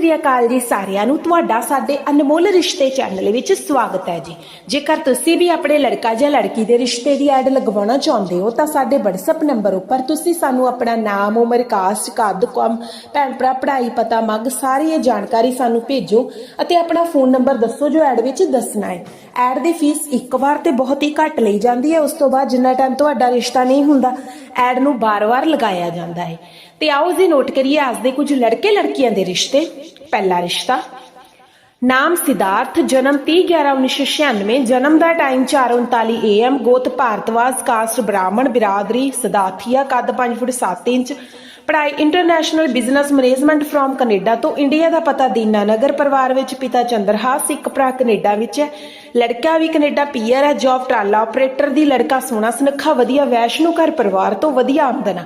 ਸ੍ਰੀ ਅਕਾਲ ਜੀ ਸਾਰਿਆਂ ਨੂੰ, ਤੁਹਾਡਾ ਸਾਡੇ ਅਨਮੋਲ ਰਿਸ਼ਤੇ ਚੈਨਲ ਵਿੱਚ ਸਵਾਗਤ ਹੈ ਜੀ। ਜੇਕਰ ਤੁਸੀਂ ਵੀ ਆਪਣੇ ਲੜਕਾ ਜਾਂ ਲੜਕੀ ਦੇ ਰਿਸ਼ਤੇ ਦੀ ਐਡ ਲਗਵਾਉਣਾ ਚਾਹੁੰਦੇ ਹੋ, ਤਾਂ ਸਾਡੇ WhatsApp ਨੰਬਰ ਉੱਪਰ ਤੁਸੀਂ ਸਾਨੂੰ ਆਪਣਾ ਨਾਮ, ਉਮਰ, ਕਾਸਟ, ਕੱਦ, ਕਮ, ਭੈਣ ਭਰਾ, ਪੜ੍ਹਾਈ ਪਤਾ, ਮੰਗ, ਸਾਰੀ ਇਹ ਜਾਣਕਾਰੀ ਸਾਨੂੰ ਭੇਜੋ ਅਤੇ ਆਪਣਾ ਫੋਨ ਨੰਬਰ ਦੱਸੋ ਜੋ ਐਡ ਵਿੱਚ ਦੱਸਣਾ ਹੈ। ਐਡ ਦੀ ਫੀਸ ਇੱਕ ਵਾਰ ਤੇ ਬਹੁਤ ਹੀ ਘੱਟ ਲਈ ਜਾਂਦੀ ਹੈ, ਉਸ ਤੋਂ ਬਾਅਦ ਜਿੰਨਾ ਟਾਈਮ ਤੁਹਾਡਾ ਰਿਸ਼ਤਾ ਨਹੀਂ ਹੁੰਦਾ, ਐਡ ਨੂੰ ਬਾਰ-ਬਾਰ ਲਗਾਇਆ ਜਾਂਦਾ ਹੈ। ਤੇ ਆਓ ਜੀ ਨੋਟ ਕਰੀਏ ਅੱਜ ਦੇ ਕੁਝ ਲੜਕੇ ਲੜਕੀਆਂ ਦੇ ਰਿਸ਼ਤੇ। ਪਹਿਲਾ ਰਿਸ਼ਤਾ, ਨਾਮ ਸਿਧਾਰਥ, ਜਨਮ 30/11/1996 ਜਨਮ ਦਾ ਟਾਈਮ 4:39 AM ਗੋਤ ਭਾਰਤਵਾਜ, ਕਾਸਟ ਬ੍ਰਾਹਮਣ, ਬਿਰਾਦਰੀ, ਸਦਾਥੀਆ, ਕੱਦ 5 ਫੁੱਟ 7 ਇੰਚ ਪੜਾਈ international business management from Canada ਤੋਂ ਇੰਡੀਆ ਦਾ ਪਤਾ ਦੀਨਾ ਨਗਰ ਪਰਿਵਾਰ ਵਿੱਚ, ਪਿਤਾ ਚੰਦਰਹਾਸ, ਇੱਕ ਭਰਾ ਕੈਨੇਡਾ ਵਿੱਚ ਹੈ। ਲੜਕਾ ਵੀ ਕੈਨੇਡਾ ਪੀਅਰ ਹੈ, ਜੌਬ ਟਰਾਲਾ ਆਪਰੇਟਰ ਦੀ, ਲੜਕਾ ਸੋਹਣਾ, ਸੁਨੱਖਾ, ਵਧੀਆ, ਵੈਸ਼ਨੂ ਘਰ ਪਰਿਵਾਰ ਤੋਂ ਵਧੀਆ ਆਮਦਨ ਆ।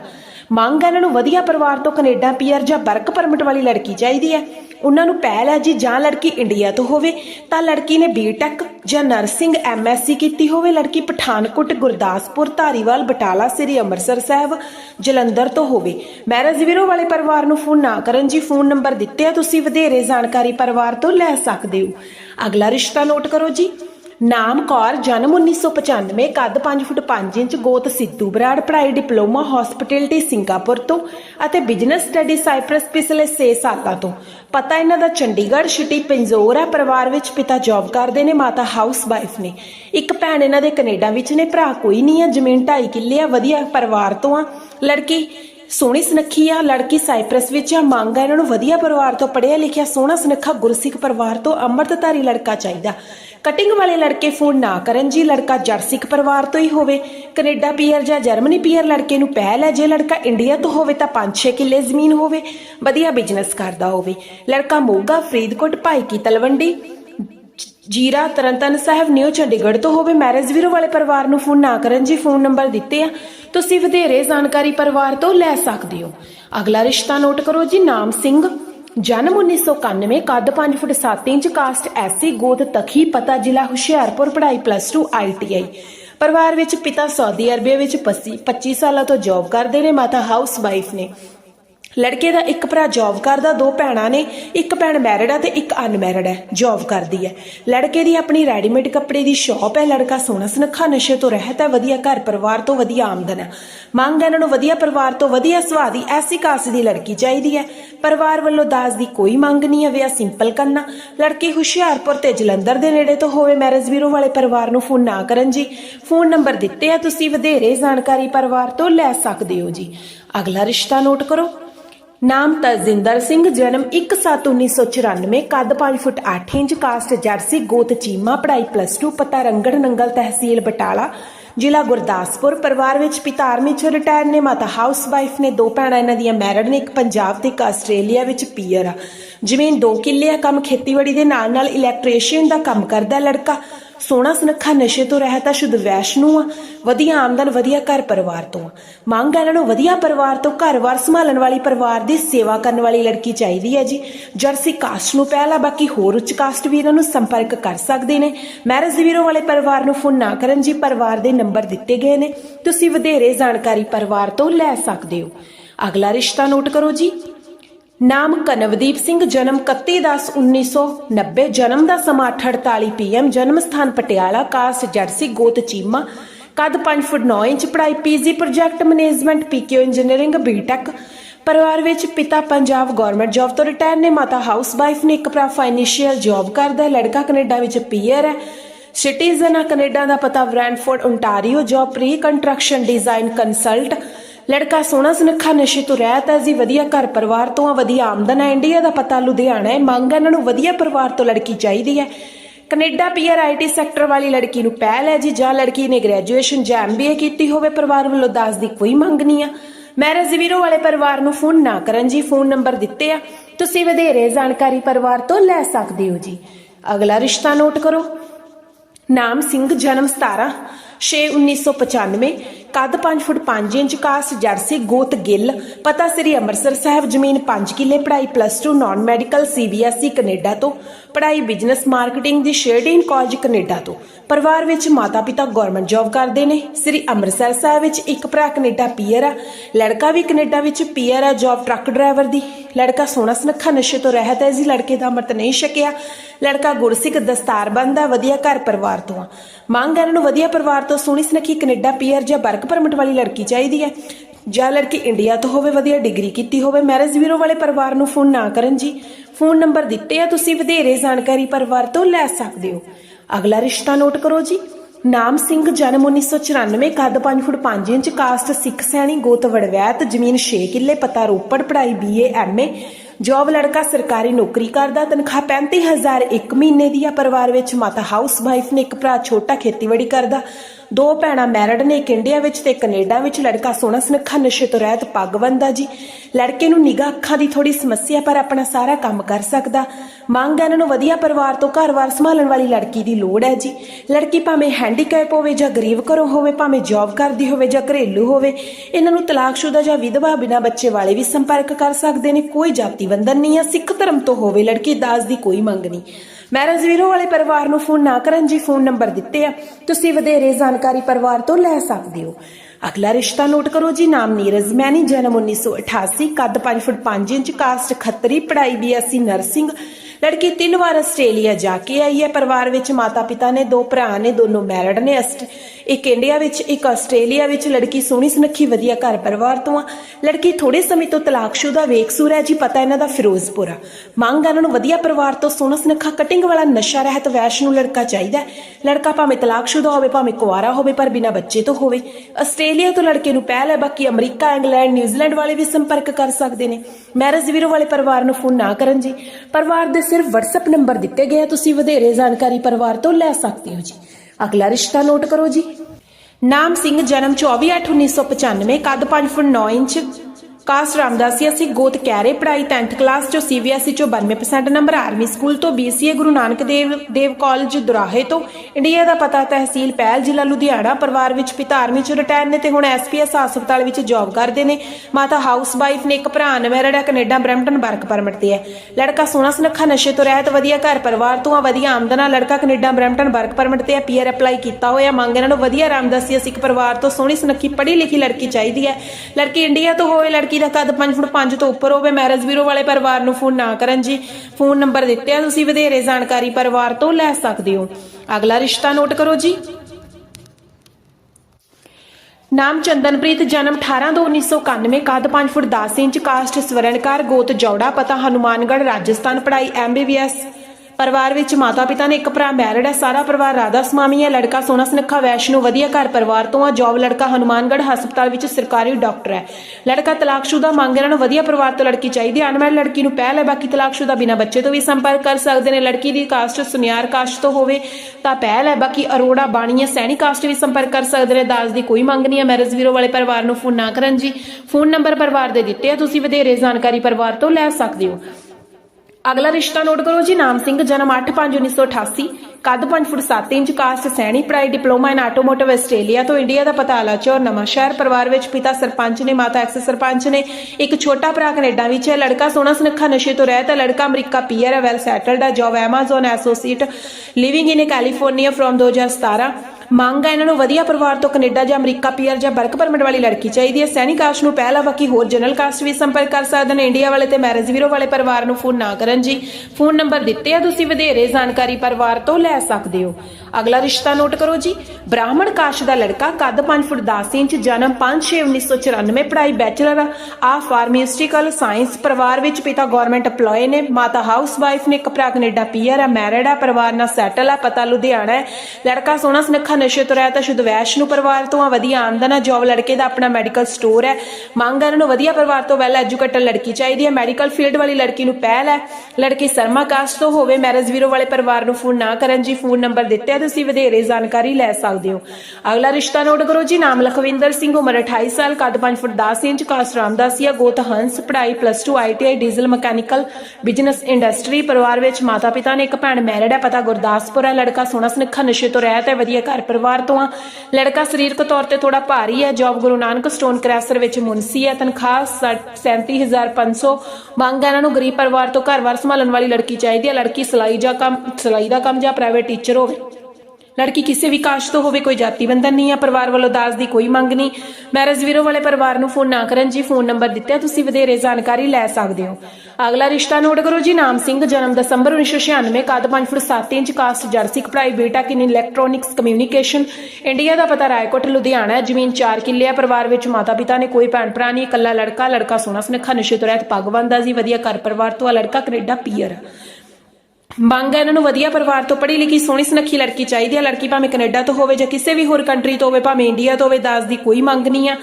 ਮੰਗ ਇਹਨਾਂ ਨੂੰ ਵਧੀਆ ਪਰਿਵਾਰ ਤੋਂ ਕੈਨੇਡਾ ਪੀਆਰ ਜਾਂ ਵਰਕ ਪਰਮਿਟ ਵਾਲੀ ਲੜਕੀ ਚਾਹੀਦੀ ਹੈ। ਉਹਨਾਂ ਨੂੰ ਪਹਿਲ ਹੈ ਜੀ ਜਾਂ ਲੜਕੀ ਇੰਡੀਆ ਤੋਂ ਹੋਵੇ, ਤਾਂ ਲੜਕੀ ਨੇ ਬੀਟੈਕ ਜਾਂ ਨਰਸਿੰਗ ਐਮਐਸਸੀ ਕੀਤੀ ਹੋਵੇ। ਲੜਕੀ ਪਠਾਨਕੋਟ ਗੁਰਦਾਸਪੁਰ ਧਾਰੀਵਾਲ ਬਟਾਲਾ ਸ੍ਰੀ ਅੰਮ੍ਰਿਤਸਰ ਸਾਹਿਬ, ਜਲੰਧਰ ਤੋਂ ਹੋਵੇ। ਮੈਰਿਜ ਵੀਰੋ ਵਾਲੇ ਪਰਿਵਾਰ ਨੂੰ ਫੋਨ ਨਾ ਕਰਨ ਜੀ, ਫੋਨ ਨੰਬਰ ਦਿੱਤੇ ਆ, ਤੁਸੀਂ ਵਧੇਰੇ ਜਾਣਕਾਰੀ ਪਰਿਵਾਰ ਤੋਂ ਲੈ ਸਕਦੇ ਹੋ। ਅਗਲਾ ਰਿਸ਼ਤਾ ਨੋਟ ਕਰੋ ਜੀ। ਨਾਮ ਕੌਰ, ਜਨਮ 1995 ਕੱਦ 5 ਫੁੱਟ 5 ਇੰਚ, ਗੋਤ ਸਿੱਧੂ ਬਰਾੜ, ਪੜ੍ਹਾਈ ਡਿਪਲੋਮਾ ਹਸਪਿਟੈਲਿਟੀ ਸਿੰਗਾਪੁਰ ਤੋਂ ਅਤੇ ਬਿਜ਼ਨਸ ਸਟੱਡੀ ਸਾਈਪ੍ਰਸ ਪਿਛਲੇ 6 ਸਾਲਾਂ ਤੋਂ। ਪਤਾ ਇਹਨਾਂ ਦਾ ਚੰਡੀਗੜ੍ਹ ਸਿਟੀ ਪਿੰਜੋਰ ਹੈ ਪਰਿਵਾਰ ਵਿੱਚ ਪਿਤਾ ਜੌਬ ਕਰਦੇ ਨੇ, ਮਾਤਾ ਹਾਊਸ ਵਾਈਫ ਨੇ। ਇੱਕ ਭੈਣ ਇਹਨਾਂ ਦੇ ਕੈਨੇਡਾ ਵਿੱਚ ਨੇ, ਭਰਾ ਕੋਈ ਨਹੀਂ ਹੈ ਜ਼ਮੀਨ 2.5 ਕਿੱਲੇ ਆ, ਵਧੀਆ ਪਰਿਵਾਰ ਤੋਂ ਆ। ਲੜਕੀ ਸੋਹਣੀ ਸੁਨੱਖੀ ਆ, ਲੜਕੀ ਸਾਈਪ੍ਰਸ ਵਿੱਚ ਆ, ਮੰਗ ਆ, ਇਹਨਾਂ ਨੂੰ ਵਧੀਆ ਪਰਿਵਾਰ ਤੋਂ ਪੜ੍ਹਿਆ ਲਿਖਿਆ, ਸੋਹਣਾ ਸੁਨੱਖਾ ਗੁਰਸਿੱਖ ਪਰਿਵਾਰ ਤੋਂ, ਅੰਮ੍ਰਿਤਧਾਰੀ ਲੜਕਾ ਚਾਹੀਦਾ। ਕਟਿੰਗ ਵਾਲੇ ਲੜਕੇ ਫੋਨ ਨਾ ਕਰਨ ਜੀ, ਲੜਕਾ ਜਰਸਿਕ ਪਰਿਵਾਰ ਤੋਂ ਹੀ ਹੋਵੇ। ਕੈਨੇਡਾ ਪੀਅਰ ਜਾਂ ਜਰਮਨੀ ਪੀਅਰ ਲੜਕੇ ਨੂੰ ਪਹਿਲ ਹੈ, ਜੇ ਲੜਕਾ ਇੰਡੀਆ ਤੋਂ ਹੋਵੇ ਤਾਂ 5-6 ਕਿੱਲੇ ਜ਼ਮੀਨ ਹੋਵੇ, ਵਧੀਆ ਬਿਜ਼ਨਸ ਕਰਦਾ ਹੋਵੇ। ਲੜਕਾ ਮੋਗਾ, ਫਰੀਦਕੋਟ ਭਾਈ ਕੀ ਤਲਵੰਡੀ, ਜੀਰਾ ਤਰਨਤਨ ਸਾਹਿਬ, ਨਿਊ ਚੰਡੀਗੜ੍ਹ ਤੋਂ ਹੋਵੇ, ਮੈਰਿਜ ਵੀਰੋ ਵਾਲੇ ਪਰਿਵਾਰ ਨੂੰ ਫੋਨ ਨਾ ਕਰਨ ਜੀ, ਫੋਨ ਨੰਬਰ ਦਿੱਤੇ ਆ। ਤੁਸੀਂ ਵਧੇਰੇ ਜਾਣਕਾਰੀ ਪਰਿਵਾਰ ਤੋਂ ਲੈ ਸਕਦੇ ਹੋ। ਅਗਲਾ ਰਿਸ਼ਤਾ ਨੋਟ ਕਰੋ ਜੀ, ਨਾਮ ਸਿੰਘ। ਜਨਮ 1991 ਕੱਦ 5 ਫੁੱਟ 7 ਇੰਚ, ਕਾਸਟ ਐਸੀ ਗੋਦ ਤਖੀ, ਪਤਾ ਜ਼ਿਲ੍ਹਾ ਹੁਸ਼ਿਆਰਪੁਰ, ਪੜ੍ਹਾਈ ਪਲੱਸ 2 ਆਈਟੀਆਈ ਪਰਿਵਾਰ ਵਿੱਚ ਪਿਤਾ ਸਾਊਦੀ ਅਰਬੀਆ ਵਿੱਚ 25 ਸਾਲਾਂ ਤੋਂ ਜੌਬ ਕਰਦੇ ਨੇ ਮਾਤਾ ਹਾਊਸ ਵਾਈਫ ਨੇ। ਲੜਕੇ ਦਾ ਇੱਕ ਭਰਾ ਜੌਬ ਕਰਦਾ, ਦੋ ਭੈਣਾਂ ਨੇ, ਇੱਕ ਭੈਣ ਮੈਰਿਡ ਆ ਤੇ ਇੱਕ ਅਨਮੈਰਿਡ ਹੈ ਜੌਬ ਕਰਦੀ ਹੈ ਲੜਕੇ ਦੀ ਆਪਣੀ ਰੈਡੀਮੇਡ ਕੱਪੜੇ ਦੀ ਸ਼ਾਪ ਹੈ ਲੜਕਾ ਸੋਹਣਾ ਸੁਨੱਖਾ, ਨਸ਼ੇ ਤੋਂ ਰਹਿਤ ਹੈ ਵਧੀਆ ਘਰ ਪਰਿਵਾਰ ਤੋਂ ਵਧੀਆ ਆਮਦਨ ਹੈ ਮੰਗ ਹੈ ਇਹਨਾਂ ਨੂੰ ਵਧੀਆ ਪਰਿਵਾਰ ਤੋਂ ਵਧੀਆ ਸੁਭਾਅ ਦੀ, ਐਸੀ ਕਾਸ ਦੀ ਲੜਕੀ ਚਾਹੀਦੀ ਹੈ ਪਰਿਵਾਰ ਵੱਲੋਂ ਦਾਜ ਦੀ ਕੋਈ ਮੰਗ ਨਹੀਂ ਹੈ ਵਿਆਹ ਸਿੰਪਲ ਕਰਨਾ। ਲੜਕੀ ਹੁਸ਼ਿਆਰਪੁਰ ਤੇ ਜਲੰਧਰ ਦੇ ਨੇੜੇ ਤੋਂ ਹੋਵੇ ਮੈਰਿਜ ਬਿਊਰੋ ਵਾਲੇ ਪਰਿਵਾਰ ਨੂੰ ਫੋਨ ਨਾ ਕਰਨ ਜੀ। ਫੋਨ ਨੰਬਰ ਦਿੱਤੇ ਆ ਤੁਸੀਂ, ਵਧੇਰੇ ਜਾਣਕਾਰੀ ਪਰਿਵਾਰ ਤੋਂ ਲੈ ਸਕਦੇ ਹੋ ਜੀ। ਅਗਲਾ ਰਿਸ਼ਤਾ ਨੋਟ ਕਰੋ। ਨਾਮ ਤਜਿੰਦਰ ਸਿੰਘ, ਜਨਮ 1/7/1994 ਕੱਦ 5 ਫੁੱਟ 8 ਇੰਚ, ਕਾਸਟ ਜਰਸੀ, ਗੋਤ ਚੀਮਾ, ਪੜ੍ਹਾਈ ਪਲੱਸ 2 ਪਤਾ ਰੰਗੜ, ਨੰਗਲ ਤਹਿਸੀਲ ਬਟਾਲਾ, ਜ਼ਿਲ੍ਹਾ ਗੁਰਦਾਸਪੁਰ। ਪਰਿਵਾਰ ਵਿੱਚ ਪਿਤਾ ਆਰਮੀ ਚੋਂ ਰਿਟਾਇਰ ਨੇ, ਮਾਤਾ ਹਾਊਸ ਵਾਈਫ ਨੇ, ਦੋ ਭੈਣਾਂ ਇਹਨਾਂ ਦੀਆਂ ਮੈਰਿਡ ਨੇ, ਇੱਕ ਪੰਜਾਬ ਤੇ ਇੱਕ ਆਸਟ੍ਰੇਲੀਆ ਵਿੱਚ ਪੀਅਰ ਆ। ਜ਼ਮੀਨ 2 ਕਿੱਲੇ ਆ ਕੰਮ ਖੇਤੀਬਾੜੀ ਦੇ ਨਾਲ ਨਾਲ ਇਲੈਕਟ੍ਰੀਸ਼ੀਅਨ ਦਾ ਕੰਮ ਕਰਦਾ ਲੜਕਾ। ਸੋਹਣਾ ਸੁਨੱਖਾ ਨਸ਼ੇ ਤੋਂ ਰਹਿਤਾ ਸ਼ੁੱਧ ਵੈਸ਼ਨੂ ਆ, ਵਧੀਆ ਆਮਦਨ, ਵਧੀਆ ਘਰ ਪਰਿਵਾਰ ਤੋਂ ਆ। ਮੰਗ ਇਹਨਾਂ ਨੂੰ ਵਧੀਆ ਪਰਿਵਾਰ ਤੋਂ ਘਰ-ਵਾਰ ਸੰਭਾਲਣ ਵਾਲੀ ਪਰਿਵਾਰ ਦੀ ਸੇਵਾ ਕਰਨ ਵਾਲੀ ਲੜਕੀ ਚਾਹੀਦੀ ਹੈ ਜੀ। ਜਰਸੀ ਕਾਸਟ ਨੂੰ ਪਹਿਲਾ ਬਾਕੀ ਹੋਰ ਉੱਚ ਕਾਸਟ ਵੀ ਇਹਨਾਂ ਨੂੰ ਸੰਪਰਕ ਕਰ ਸਕਦੇ ਨੇ। ਮੈਰਿਜ ਵੀਰੋ ਵਾਲੇ ਪਰਿਵਾਰ ਨੂੰ ਫੋਨ ਨਾ ਕਰਨ ਜੀ, ਪਰਿਵਾਰ ਦੇ ਨੰਬਰ ਦਿੱਤੇ ਗਏ ਨੇ। ਤੁਸੀਂ ਵਧੇਰੇ ਜਾਣਕਾਰੀ ਪਰਿਵਾਰ ਤੋਂ ਲੈ ਸਕਦੇ ਹੋ। ਅਗਲਾ ਰਿਸ਼ਤਾ ਨੋਟ ਕਰੋ ਜੀ। ਨਾਮ ਕਨਵਦੀਪ ਸਿੰਘ, ਜਨਮ 31/10/1990 ਜਨਮ ਦਾ ਸਮਾਂ 8:48 ਪੀਐਮ ਜਨਮ ਸਥਾਨ ਪਟਿਆਲਾ, ਕਾਸ ਜਰਸੀ ਗੋਤ ਚੀਮਾ। ਕੱਦ 5 ਫੁੱਟ 9 ਇੰਚ, ਪੜ੍ਹਾਈ ਪੀਜੀ ਪ੍ਰੋਜੈਕਟ ਮੈਨੇਜਮੈਂਟ ਪੀਕੀਓ ਇੰਜੀਨੀਅਰਿੰਗ, ਬੀਟੈਕ। ਪਰਿਵਾਰ ਵਿੱਚ ਪਿਤਾ ਪੰਜਾਬ ਗਵਰਨਮੈਂਟ ਜੌਬ ਤੋਂ ਰਿਟਾਇਰ ਨੇ, ਮਾਤਾ ਹਾਊਸ ਵਾਈਫ ਨੇ, ਇੱਕ ਭਰਾ ਫਾਈਨੈਂਸ਼ੀਅਲ ਜੌਬ ਕਰਦਾ ਹੈ, ਲੜਕਾ ਕੈਨੇਡਾ ਵਿੱਚ ਪੀਆਰ ਹੈ। ਸਿਟੀਜ਼ਨ ਆ, ਕੈਨੇਡਾ ਦਾ ਪਤਾ, Brantford Ontario job pre construction design consult. ਲੜਕਾ ਸੋਹਣਾ ਸੁਨੱਖਾ, ਨਸ਼ੇ ਤੋਂ ਰਹਿਤ ਹੈ ਜੀ, ਵਧੀਆ ਘਰ ਪਰਿਵਾਰ ਤੋਂ ਆ, ਵਧੀਆ ਆਮਦਨ ਹੈ। ਇੰਡੀਆ ਦਾ ਪਤਾ ਲੁਧਿਆਣਾ ਹੈ, ਮੰਗ ਹੈ ਇਹਨਾਂ ਨੂੰ ਵਧੀਆ ਪਰਿਵਾਰ ਤੋਂ ਲੜਕੀ ਚਾਹੀਦੀ ਹੈ। ਕੈਨੇਡਾ ਪੀਆਰ ਆਈਟੀ ਸੈਕਟਰ ਵਾਲੀ ਲੜਕੀ ਨੂੰ ਪਹਿਲ ਹੈ ਜੀ, ਜਾਂ ਲੜਕੀ ਨੇ ਗ੍ਰੈਜੂਏਸ਼ਨ ਜਾਂ ਐਮਬੀਏ ਕੀਤੀ ਹੋਵੇ, ਪਰਿਵਾਰ ਵੱਲੋਂ ਦਾਜ ਦੀ ਕੋਈ ਮੰਗ ਨਹੀਂ ਆ। ਮੈਰਿਜ ਵੀਰੋ ਵਾਲੇ ਪਰਿਵਾਰ ਨੂੰ ਫੋਨ ਨਾ ਕਰਨ ਜੀ, ਫੋਨ ਨੰਬਰ ਦਿੱਤੇ ਆ। ਤੁਸੀਂ ਵਧੇਰੇ ਜਾਣਕਾਰੀ ਪਰਿਵਾਰ ਤੋਂ ਲੈ ਸਕਦੇ ਹੋ ਜੀ। ਅਗਲਾ ਰਿਸ਼ਤਾ ਨੋਟ ਕਰੋ। ਨਾਮ ਸਿੰਘ, ਜਨਮ 17 6 1995 ਕੱਦ 5 ਫੁੱਟ 5 ਇੰਚ ਕਾਸ, ਜਰਸੀ, ਗੋਤ, ਗਿੱਲ। ਪਤਾ ਸ੍ਰੀ ਅੰਮ੍ਰਿਤਸਰ ਸਾਹਿਬ, ਜ਼ਮੀਨ 5 ਕਿੱਲੇ, ਪੜ੍ਹਾਈ plus 2 non medical CBSE Canada ਤੋਂ। ਪੜ੍ਹਾਈ ਬਿਜ਼ਨਸ ਮਾਰਕੀਟਿੰਗ ਦੀ ਸ਼ੇਰਡਿਨ ਕਾਲਜ ਕੈਨੇਡਾ ਤੋਂ। ਪਰਿਵਾਰ ਵਿੱਚ ਮਾਤਾ ਪਿਤਾ ਗਵਰਨਮੈਂਟ ਜੌਬ ਕਰਦੇ ਨੇ। ਸ੍ਰੀ ਅੰਮ੍ਰਿਤਸਰ ਸਾਹਿਬ ਵਿੱਚ ਇੱਕ ਭਰਾ ਕੈਨੇਡਾ ਪੀਅਰ ਆ। ਲੜਕਾ ਵੀ ਕੈਨੇਡਾ ਵਿੱਚ ਪੀਅਰ ਆ ਜੌਬ ਟਰੱਕ ਡਰਾਈਵਰ ਦੀ। ਲੜਕਾ ਸੋਹਣਾ ਸੁਨੱਖਾ ਨਸ਼ੇ ਤੋਂ ਰਹਿਤ ਹੈ ਜੀ, ਲੜਕੇ ਦਾ ਮਰਤ ਨਹੀਂ ਛਕਿਆ। ਲੜਕਾ ਗੁਰਸਿੱਖ ਦਸਤਾਰ ਬੰਦਾ ਵਧੀਆ ਘਰ ਪਰਿਵਾਰ ਤੋਂ ਆ। ਮੰਗ ਇਹਨਾਂ ਨੂੰ ਵਧੀਆ ਪਰਿਵਾਰ ਤੋਂ, ਸੋਹਣੀ ਸੁਨੱਖੀ ਕੈਨੇਡਾ ਪੀਅਰ ਜਾਂ ਵਰਕ ਪਰਮਿਟ ਵਾਲੀ ਲੜਕੀ ਚਾਹੀਦੀ ਹੈ। ਜਾਂ ਲੜਕੀ ਇੰਡੀਆ ਤੋਂ ਹੋਵੇ, ਵਧੀਆ ਡਿਗਰੀ ਕੀਤੀ ਹੋਵੇ, ਮੈਰਿਜ ਬਿਊਰੋ ਵਾਲੇ ਪਰਿਵਾਰ ਨੂੰ ਫੋਨ ਨਾ ਕਰਨ ਜੀ। ਫੋਨ ਨੰਬਰ ਦਿੱਤੇ ਆ ਤੁਸੀਂ, ਵਧੇਰੇ ਜਾਣਕਾਰੀ ਪਰਿਵਾਰ ਤੋਂ ਲੈ ਸਕਦੇ ਹੋ। ਅਗਲਾ ਰਿਸ਼ਤਾ ਨੋਟ ਕਰੋ ਜੀ। ਨਾਮ ਸਿੰਘ, ਜਨਮ 1994 ਕੱਦ 5 foot 5 inch, caste Sikh Saini, ਗੋਤ ਵੜਵੈਤ, ਜ਼ਮੀਨ 6 ਕਿੱਲੇ, ਪਤਾ ਰੋਪੜ, ਪੜ੍ਹਾਈ ਬੀਏ ਐਮਏ ਜੌਬ ਲੜਕਾ ਸਰਕਾਰੀ ਨੌਕਰੀ ਕਰਦਾ, ਤਨਖਾਹ 35000 ਇੱਕ ਮਹੀਨੇ ਦੀ ਆ। ਪਰਿਵਾਰ ਵਿੱਚ ਮਾਤਾ ਹਾਊਸ ਵਾਈਫ ਨੇ ਇੱਕ ਭਰਾ ਛੋਟਾ ਖੇਤੀਬਾੜੀ ਕਰਦਾ। ਦੋ ਭੈਣਾਂ ਮੈਰਿਡ ਨੇ ਇੱਕ ਇੰਡੀਆ ਵਿੱਚ ਤੇ ਕੈਨੇਡਾ ਵਿੱਚ। ਲੜਕਾ ਸੋਹਣਾ ਸੁਨੱਖਾ, ਨਸ਼ੇ ਤੋਂ ਰਹਿਤ ਪੱਗ ਬੰਦਾ ਜੀ। ਲੜਕੇ ਨੂੰ ਨਿਗਾਹ ਅੱਖਾਂ ਦੀ ਥੋੜੀ ਸਮੱਸਿਆ, ਪਰ ਆਪਣਾ ਸਾਰਾ ਕੰਮ ਕਰ ਸਕਦਾ। ਮੰਗ ਹੈ ਇਹਨਾਂ ਨੂੰ ਵਧੀਆ ਪਰਿਵਾਰ ਤੋਂ ਘਰ ਵਾਰ ਸੰਭਾਲਣ ਵਾਲੀ ਲੜਕੀ ਦੀ ਲੋੜ ਹੈ ਜੀ। ਲੜਕੀ ਭਾਵੇਂ ਹੈਂਡੀਕੈਪ ਹੋਵੇ ਜਾਂ ਗਰੀਬ ਘਰੋਂ ਹੋਵੇ, ਭਾਵੇਂ ਜੌਬ ਕਰਦੀ ਹੋਵੇ ਜਾਂ ਘਰੇਲੂ ਹੋਵੇ, ਇਹਨਾਂ ਨੂੰ ਤਲਾਕਸ਼ੁਦਾ ਜਾਂ ਵਿਧਵਾ ਬਿਨਾਂ ਬੱਚੇ ਵਾਲੇ ਵੀ ਸੰਪਰਕ ਕਰ ਸਕਦੇ ਨੇ। ਕੋਈ ਜਾਤੀ ਬੰਧਨ ਨਹੀਂ ਹੈ, ਸਿੱਖ ਧਰਮ ਤੋਂ ਹੋਵੇ ਲੜਕੀ, ਦਾਜ ਦੀ ਕੋਈ ਮੰਗ ਨਹੀਂ। ਮੈਰਿਜ ਵੀਰੋ ਵਾਲੇ ਪਰਿਵਾਰ ਨੂੰ ਫੋਨ ਨਾ ਕਰਨ ਜੀ, ਫੋਨ ਨੰਬਰ ਦਿੱਤੇ ਆ। ਤੁਸੀਂ ਵਧੇਰੇ ਜਾਣਕਾਰੀ ਪਰਿਵਾਰ ਤੋਂ ਲੈ ਸਕਦੇ ਹੋ। ਅਗਲਾ ਰਿਸ਼ਤਾ ਨੋਟ ਕਰੋ ਜੀ, ਨਾਮ ਨੀਰਜ ਮੈਨੀ, ਜਨਮ 1988 ਕੱਦ 5 ਫੁੱਟ 5 ਇੰਚ, ਕਾਸਟ ਖੱਤਰੀ, ਪੜ੍ਹਾਈ ਬੀਐਸਸੀ ਨਰਸਿੰਗ। ਲੜਕੀ ਤਿੰਨ ਵਾਰ ਆਸਟ੍ਰੇਲੀਆ ਜਾ ਕੇ ਆਈ ਹੈ। ਪਰਿਵਾਰ ਵਿੱਚ ਮਾਤਾ ਪਿਤਾ ਨੇ, ਦੋ ਭਰਾ ਨੇ, ਦੋਨੋਂ ਮੈਰਿਡ ਨੇ। ਇੱਕ ਇੰਡੀਆ ਵਿੱਚ, ਇੱਕ ਆਸਟ੍ਰੇਲੀਆ ਵਿੱਚ ਲੜਕੀ ਸੋਹਣੀ ਸੁਨੱਖੀ ਵਧੀਆ ਘਰ ਪਰਿਵਾਰ ਤੋਂ ਆ। ਲੜਕੀ ਥੋੜੇ ਸਮੇਂ ਤੋਂ ਤਲਾਕਸ਼ੁਦਾ ਵੇਕਸੂਰ ਹੈ ਜੀ, ਪਤਾ ਇਹਨਾਂ ਦਾ ਫਿਰੋਜ਼ਪੁਰ ਆ। ਮੰਗ ਇਹਨਾਂ ਨੂੰ ਵਧੀਆ ਪਰਿਵਾਰ ਤੋਂ ਸੋਹਣਾ ਸੁਨੱਖਾ ਕਟਿੰਗ ਵਾਲਾ ਨਸ਼ਾ ਰਹਿਤ ਵੈਸ਼ਨੂ ਲੜਕਾ ਚਾਹੀਦਾ ਲੜਕਾ ਭਾਵੇਂ ਤਲਾਕਸ਼ੁਦਾ ਹੋਵੇ, ਭਾਵੇਂ ਕੁਆਰਾ ਹੋਵੇ, ਪਰ ਬਿਨਾਂ ਬੱਚੇ ਤੋਂ ਹੋਵੇ। ਆਸਟ੍ਰੇਲੀਆ ਤੋਂ ਲੜਕੇ ਨੂੰ ਪਹਿਲ ਹੈ, ਬਾਕੀ ਅਮਰੀਕਾ, ਇੰਗਲੈਂਡ, ਨਿਊਜ਼ੀਲੈਂਡ ਵਾਲੇ ਵੀ ਸੰਪਰਕ ਕਰ ਸਕਦੇ ਨੇ। ਮੈਰਿਜ ਵੀਰੋ ਵਾਲੇ ਪਰਿਵਾਰ ਨੂੰ ਫੋਨ ਨਾ ਕਰਨ ਜੀ। ਪਰਿਵਾਰ ਦੇ ਸਿਰਫ WhatsApp ਨੰਬਰ ਦਿੱਤੇ ਗਏ ਆ, ਤੁਸੀਂ ਵਧੇਰੇ ਜਾਣਕਾਰੀ ਪਰਿਵਾਰ ਤੋਂ ਲੈ ਸਕਦੇ ਹੋ ਜੀ। ਅਗਲਾ ਰਿਸ਼ਤਾ ਨੋਟ ਕਰੋ ਜੀ। ਨਾਮ ਸਿੰਘ ਜਨਮ 24/8/1995 ਕੱਦ 5 ਫੁੱਟ 9 ਇੰਚ। ਕਾਸਟ ਰਾਮਦਾਸੀਆ ਸੀ ਗੋਤ ਕੈਰੇ ਪੜ੍ਹਾਈ 10th ਕਲਾਸ ਚੋਂ ਸੀਬੀਐਸਈ ਚੋਂ 92% ਨੰਬਰ ਆਰਮੀ ਸਕੂਲ ਤੋਂ BCA ਗੁਰੂ ਨਾਨਕ ਦੇਵ ਦੇਵ ਕਾਲਜ ਦੁਰਾਹੇ ਤੋਂ। ਇੰਡੀਆ ਦਾ ਪਤਾ ਤਹਿਸੀਲ ਪਹਿਲ ਜ਼ਿਲ੍ਹਾ ਲੁਧਿਆਣਾ, ਪਰਿਵਾਰ ਵਿੱਚ ਪਿਤਾ ਆਰਮੀ ਚ ਰਿਟਾਇਰ ਨੇ ਤੇ ਹੁਣ ਐਸਪੀਐਸ ਹਸਪਤਾਲ ਵਿੱਚ ਜੌਬ ਕਰਦੇ ਨੇ। ਮਾਤਾ ਹਾਊਸ ਵਾਈਫ ਨੇ ਇੱਕ ਭਰਾ ਨਵੈਰਡ ਹੈ ਕੈਨੇਡਾ, ਬਰੈਂਪਟਨ ਵਰਕ ਪਰਮਿਟ ਤੇ ਹੈ। ਲੜਕਾ ਸੋਹਣਾ ਸੁਨੱਖਾ, ਨਸ਼ੇ ਤੋਂ ਰਹਿਤ, ਵਧੀਆ ਘਰ ਪਰਿਵਾਰ ਤੋਂ ਆ, ਵਧੀਆ ਆਮਦਨ ਲੜਕਾ ਕੈਨੇਡਾ, ਬਰੈਂਪਟਨ ਵਰਕ ਪਰਮਿਟ ਤੇ ਹੈ। ਪੀਆਰ ਅਪਲਾਈ ਕੀਤਾ ਹੋਇਆ, ਮੰਗ ਇਹਨਾਂ ਨੂੰ ਵਧੀਆ ਰਾਮਦਾਸੀਆ ਸਿੱਖ ਪਰਿਵਾਰ ਤੋਂ ਸੋਹਣੀ, ਸੁਨੱਖੀ ਪੜ੍ਹੀ ਲਿਖੀ ਲੜਕੀ ਚਾਹੀਦੀ ਹੈ। ਲੜਕੀ ਇੰਡੀਆ ਤੋਂ ਹੋਵੇ ਲੜਕੀ ਦਾ ਕੱਦ 5 ਫੁੱਟ 5 ਤੋਂ ਉੱਪਰ ਹੋਵੇ। ਮੈਰਿਜ ਬਿਊਰੋ ਵਾਲੇ ਪਰਿਵਾਰ ਨੂੰ ਫੋਨ ਨਾ ਕਰਨ ਜੀ। ਫੋਨ ਨੰਬਰ ਦਿੱਤੇ ਆ ਤੁਸੀਂ। ਵਧੇਰੇ ਜਾਣਕਾਰੀ ਪਰਿਵਾਰ ਤੋਂ ਲੈ ਸਕਦੇ ਹੋ। ਅਗਲਾ ਰਿਸ਼ਤਾ ਨੋਟ ਕਰੋ ਜੀ। ਨਾਮ ਚੰਦਨਪ੍ਰੀਤ, ਜਨਮ 18 ਦੋ 1991 ਕੱਦ 5 ਫੁੱਟ 10 ਇੰਚ, ਕਾਸਟ ਸਵਰਨਕਾਰ, ਗੋਤ ਜੌੜਾ, ਪਤਾ ਹਨੂਮਾਨਗੜ੍ਹ, ਰਾਜਸਥਾਨ, ਪੜ੍ਹਾਈ ਐਮਬੀਬੀਐਸ ਪਰਿਵਾਰ ਵਿੱਚ ਮਾਤਾ ਪਿਤਾ ਨੇ ਇੱਕ ਭਰਾ ਮੈਰਿਡ ਹੈ, ਸਾਰਾ ਪਰਿਵਾਰ ਰਾਧਾ ਸਮਾਮੀ ਹੈ, ਲੜਕਾ ਸੋਹਣਾ ਸੁਨੱਖਾ, ਵੈਸ਼ਨੂ ਵਧੀਆ ਘਰ ਪਰਿਵਾਰ ਤੋਂ ਆ, ਜੌਬ ਲੜਕਾ ਹਨੂਮਾਨਗੜ੍ਹ ਹਸਪਤਾਲ ਵਿੱਚ ਸਰਕਾਰੀ ਡਾਕਟਰ ਹੈ। ਲੜਕਾ ਤਲਾਕਸ਼ੁਦਾ ਮੰਗ ਇਹਨਾਂ ਨੂੰ ਵਧੀਆ ਪਰਿਵਾਰ ਤੋਂ ਲੜਕੀ ਚਾਹੀਦੀ ਹੈ ਅਨਮੈਰਿਡ ਲੜਕੀ ਨੂੰ ਪਹਿਲ ਹੈ, ਬਾਕੀ ਤਲਾਕਸ਼ੁਦਾ ਬਿਨਾਂ ਬੱਚੇ ਤੋਂ ਵੀ ਸੰਪਰਕ ਕਰ ਸਕਦੇ ਨੇ। ਲੜਕੀ ਦੀ ਕਾਸਟ ਸੁਨਿਆਰ ਕਾਸਟ ਤੋਂ ਹੋਵੇ ਤਾਂ ਪਹਿਲ ਹੈ, ਬਾਕੀ ਅਰੋੜਾ ਬਾਣੀਆ ਸੈਣੀ ਕਾਸਟ ਵੀ ਸੰਪਰਕ ਕਰ ਸਕਦੇ ਨੇ। ਦਾਜ ਦੀ ਕੋਈ ਮੰਗ ਨਹੀਂ ਹੈ ਮੈਰਿਜ ਵੀਰੋ ਵਾਲੇ ਪਰਿਵਾਰ ਨੂੰ ਫੋਨ ਨਾ ਕਰਨ ਜੀ। ਫੋਨ ਨੰਬਰ ਪਰਿਵਾਰ ਦੇ ਦਿੱਤੇ ਆ, ਤੁਸੀਂ ਵਧੇਰੇ ਜਾਣਕਾਰੀ ਪਰਿਵਾਰ ਤੋਂ ਲੈ ਸਕਦੇ ਹੋ। ਅਗਲਾ ਰਿਸ਼ਤਾ ਨੋਟ ਕਰੋ ਜੀ, ਨਾਮ ਸਿੰਘ, ਜਨਮ 8/5/1988 ਕੱਦ 5 ਫੁੱਟ 7 ਇੰਚ, ਕਾਸਟ ਸੈਣੀ ਪੜਾਈ ਡਿਪਲੋਮਾ ਇਨ ਆਟੋਮੋਟਿਵ ਆਸਟ੍ਰੇਲੀਆ ਤੋਂ ਇੰਡੀਆ ਦਾ ਪਤਾ ਆਲਾਚੌਰ ਨਵਾਂ ਸ਼ਹਿਰ ਪਰਿਵਾਰ ਵਿੱਚ ਪਿਤਾ ਸਰਪੰਚ ਨੇ, ਮਾਤਾ ਐਕਸ ਸਰਪੰਚ ਨੇ, ਇੱਕ ਛੋਟਾ ਭਰਾ ਕੈਨੇਡਾ ਵਿੱਚ ਹੈ, ਲੜਕਾ ਸੋਹਣਾ ਸੁਨੱਖਾ ਨਸ਼ੇ ਤੋਂ ਰਹਿਤ ਹੈ, ਲੜਕਾ ਅਮਰੀਕਾ ਪੀਅਰ ਹੈ ਵੈਲ ਸੈਟਲਡ ਹੈ job Amazon associate living in California from 2017 ਮੰਗ ਹੈ ਇਹਨਾਂ ਨੂੰ ਵਧੀਆ ਪਰਿਵਾਰ ਤੋਂ ਕੈਨੇਡਾ ਜਾਂ ਅਮਰੀਕਾ, ਪੀਆਰ ਜਾਂ ਵਰਕ ਪਰਮਿਟ ਵਾਲੀ ਲੜਕੀ ਚਾਹੀਦੀ ਹੈ। ਸੈਨਿਕ ਕਾਸਟ ਨੂੰ ਪਹਿਲਾ ਬਾਕੀ ਹੋਰ ਜਨਰਲ ਕਾਸਟ ਵੀ ਸੰਪਰਕ ਕਰ ਸਕਦੇ ਨੇ। ਇੰਡੀਆ ਵਾਲੇ ਤੇ ਮੈਰਿਜ ਵੀਰੋ ਵਾਲੇ ਪਰਿਵਾਰ ਨੂੰ ਫੋਨ ਨਾ ਕਰਨ ਜੀ। ਫੋਨ ਨੰਬਰ ਦਿੱਤੇ ਆ ਤੁਸੀਂ ਵਧੇਰੇ ਜਾਣਕਾਰੀ ਪਰਿਵਾਰ ਤੋਂ ਲੈ ਸਕਦੇ ਹੋ। ਅਗਲਾ ਰਿਸ਼ਤਾ ਨੋਟ ਕਰੋ ਜੀ। ਬ੍ਰਾਹਮਣ ਕਾਸ਼ ਦਾ ਲੜਕਾ ਕੱਦ 5 ਫੁੱਟ 10 ਇੰਚ, ਜਨਮ 5/6/1994 ਪੜ੍ਹਾਈ ਬੈਚਲਰ ਆ। ਫਾਰਮਾਸਿਊਟੀਕਲ ਸਾਇੰਸ ਪਰਿਵਾਰ ਵਿੱਚ ਪਿਤਾ ਗਵਰਨਮੈਂਟ EMPLOYE ਨੇ। ਮਾਤਾ ਹਾਊਸ ਵਾਈਫ ਨੇ, ਇੱਕ ਭਰਾ ਕੈਨੇਡਾ ਪੀਆਰ ਆ ਮੈਰਿਡ ਆ, ਪਰਿਵਾਰ ਨਾਲ ਸੈਟਲ ਆ, ਪਤਾ ਲੁਧਿਆਣਾ ਹੈ। ਲੜਕਾ ਸੋਹਣਾ ਸੁਨੱਖਾ ਨਸ਼ੇ ਤੋਂ ਰਹਿਤ ਹੈ ਸ਼ੁੱਧ ਪਰਿਵਾਰ ਤੋਂ ਆ, ਵਧੀਆ ਆਮਦਨ ਹੈ ਜੌਬ ਲੜਕੇ ਦਾ ਆਪਣਾ ਮੈਡੀਕਲ ਸਟੋਰ ਹੈ ਮੰਗ ਹੈ ਇਹਨਾਂ ਨੂੰ ਵਧੀਆ ਪਰਿਵਾਰ ਤੋਂ ਵੈਲ ਐਜੂਕੇਟਡ ਲੜਕੀ ਚਾਹੀਦੀ ਹੈ ਮੈਡੀਕਲ ਫੀਲਡ ਵਾਲੀ ਲੜਕੀ ਨੂੰ ਪਹਿਲ ਹੈ ਲੜਕੀ ਸਰਮਾ ਕਾਸਟ ਤੋਂ ਹੋਵੇ ਮੈਰਿਜ ਵੀਰੋ ਵਾਲੇ ਪਰਿਵਾਰ ਨੂੰ ਫੋਨ ਨਾ ਕਰਨ ਜੀ ਫੋਨ ਨੰਬਰ ਦਿੱਤੇ ਆ, ਤੁਸੀਂ ਵਧੇਰੇ ਜਾਣਕਾਰੀ ਲੈ ਸਕਦੇ ਹੋ। ਅਗਲਾ ਰਿਸ਼ਤਾ ਨੋਟ ਕਰੋ ਜੀ, ਨਾਮ ਲਖਵਿੰਦਰ ਸਿੰਘ, ਉਮਰ 28 ਸਾਲ, ਕੱਦ 5 ਫੁੱਟ 10 ਇੰਚ, ਕਾਸਟ ਰਾਮਦਾਸੀਆ ਗੋਤ ਹੰਸ, ਪੜ੍ਹਾਈ plus 2 ITI diesel mechanical business industry ਪਰਿਵਾਰ ਵਿੱਚ ਮਾਤਾ ਪਿਤਾ ਨੇ ਇੱਕ ਭੈਣ ਮੈਰਿਡ ਹੈ ਪਤਾ ਗੁਰਦਾਸਪੁਰ ਹੈ ਲੜਕਾ ਸੋਹਣਾ ਸੁਨੱਖਾ ਨਸ਼ੇ ਤੋਂ ਰਹਿਤ ਹੈ ਵਧੀਆ ਘਰ ਪਰਿਵਾਰ ਤੋਂ ਆ। ਲੜਕਾ ਸਰੀਰਕ ਤੌਰ ਤੇ ਥੋੜਾ ਭਾਰੀ ਹੈ। Job Guru Nanak stone crusher ਵਿੱਚ ਮੁਨਸੀ ਹੈ। ਤਨਖਾਹ 37500 ਮੰਗ ਹੈ ਇਹਨਾਂ ਨੂੰ ਗਰੀਬ ਪਰਿਵਾਰ ਤੋਂ ਘਰ ਵਾਰ ਸੰਭਾਲਣ ਵਾਲੀ ਲੜਕੀ ਚਾਹੀਦੀ ਹੈ। ਲੜਕੀ ਸਿਲਾਈ ਜਾਂ ਕੰਮ ਸਿਲਾਈ ਦਾ ਕੰਮ ਜਾਂ ਪ੍ਰਾਈਵੇਟ ਟੀਚਰ ਹੋਵੇ। ਲੜਕੀ ਕਿਸੇ ਵੀ ਕਾਸ਼ ਤੋਂ ਹੋਵੇ, ਕੋਈ ਜਾਤੀ ਬੰਧਨ ਨਹੀਂ ਹੈ ਪਰਿਵਾਰ ਵੱਲੋਂ ਦਾਜ ਦੀ ਕੋਈ ਮੰਗ ਨਹੀਂ। ਮੈਰਿਜ ਵੀਰੋ ਵਾਲੇ ਪਰਿਵਾਰ ਨੂੰ ਫੋਨ ਨਾ ਕਰਨ ਜੀ, ਫੋਨ ਨੰਬਰ ਦਿੱਤਾ, ਤੁਸੀਂ ਵਧੇਰੇ ਜਾਣਕਾਰੀ ਲੈ ਸਕਦੇ ਹੋ। ਅਗਲਾ ਰਿਸ਼ਤਾ ਨੋਟ ਕਰੋ ਜੀ, ਨਾਮ ਸਿੰਘ, ਜਨਮ ਦਸੰਬਰ 1996 ਕੱਦ 5 ਫੁੱਟ 7 ਇੰਚ, ਕਾਸਟ ਜਰਸੀ ਪੜਾਈ ਬੇਟਾ, ਕਿਨ ਇਲੈਕਟ੍ਰੋਨਿਕਸ ਕਮਿਊਨੀਕੇਸ਼ਨ ਇੰਡੀਆ ਦਾ ਪਤਾ ਰਾਏਕੋਟ, ਲੁਧਿਆਣਾ, ਜ਼ਮੀਨ 4 ਕਿੱਲੇ ਹੈ ਪਰਿਵਾਰ ਵਿੱਚ ਮਾਤਾ ਪਿਤਾ ਨੇ ਕੋਈ ਭੈਣ ਭਰਾ ਨਹੀਂ, ਇਕੱਲਾ ਲੜਕਾ ਲੜਕਾ ਸੋਹਣਾ ਸੁਨੱਖਾ, ਨਸ਼ੇ ਤੋਂ ਰਹਿਤ ਪੱਗ ਬੰਨਦਾ ਜੀ, ਵਧੀਆ ਘਰ ਪਰਿਵਾਰ ਤੋਂ ਆ, ਲੜਕਾ ਕੈਨੇਡਾ ਪੀਅਰ ਮੰਗ ਹੈ ਇਹਨਾਂ ਨੂੰ ਵਧੀਆ ਪਰਿਵਾਰ ਤੋਂ ਪੜ੍ਹੀ ਲਿਖੀ, ਸੋਹਣੀ ਸੁਨੱਖੀ ਲੜਕੀ ਚਾਹੀਦੀ ਹੈ। ਲੜਕੀ ਭਾਵੇਂ ਕੈਨੇਡਾ ਤੋਂ ਹੋਵੇ ਜਾਂ ਕਿਸੇ ਵੀ ਹੋਰ ਕੰਟਰੀ ਤੋਂ ਹੋਵੇ, ਭਾਵੇਂ ਇੰਡੀਆ ਤੋਂ ਹੋਵੇ, ਦਾਜ ਦੀ ਕੋਈ ਮੰਗ ਨਹੀਂ ਆ।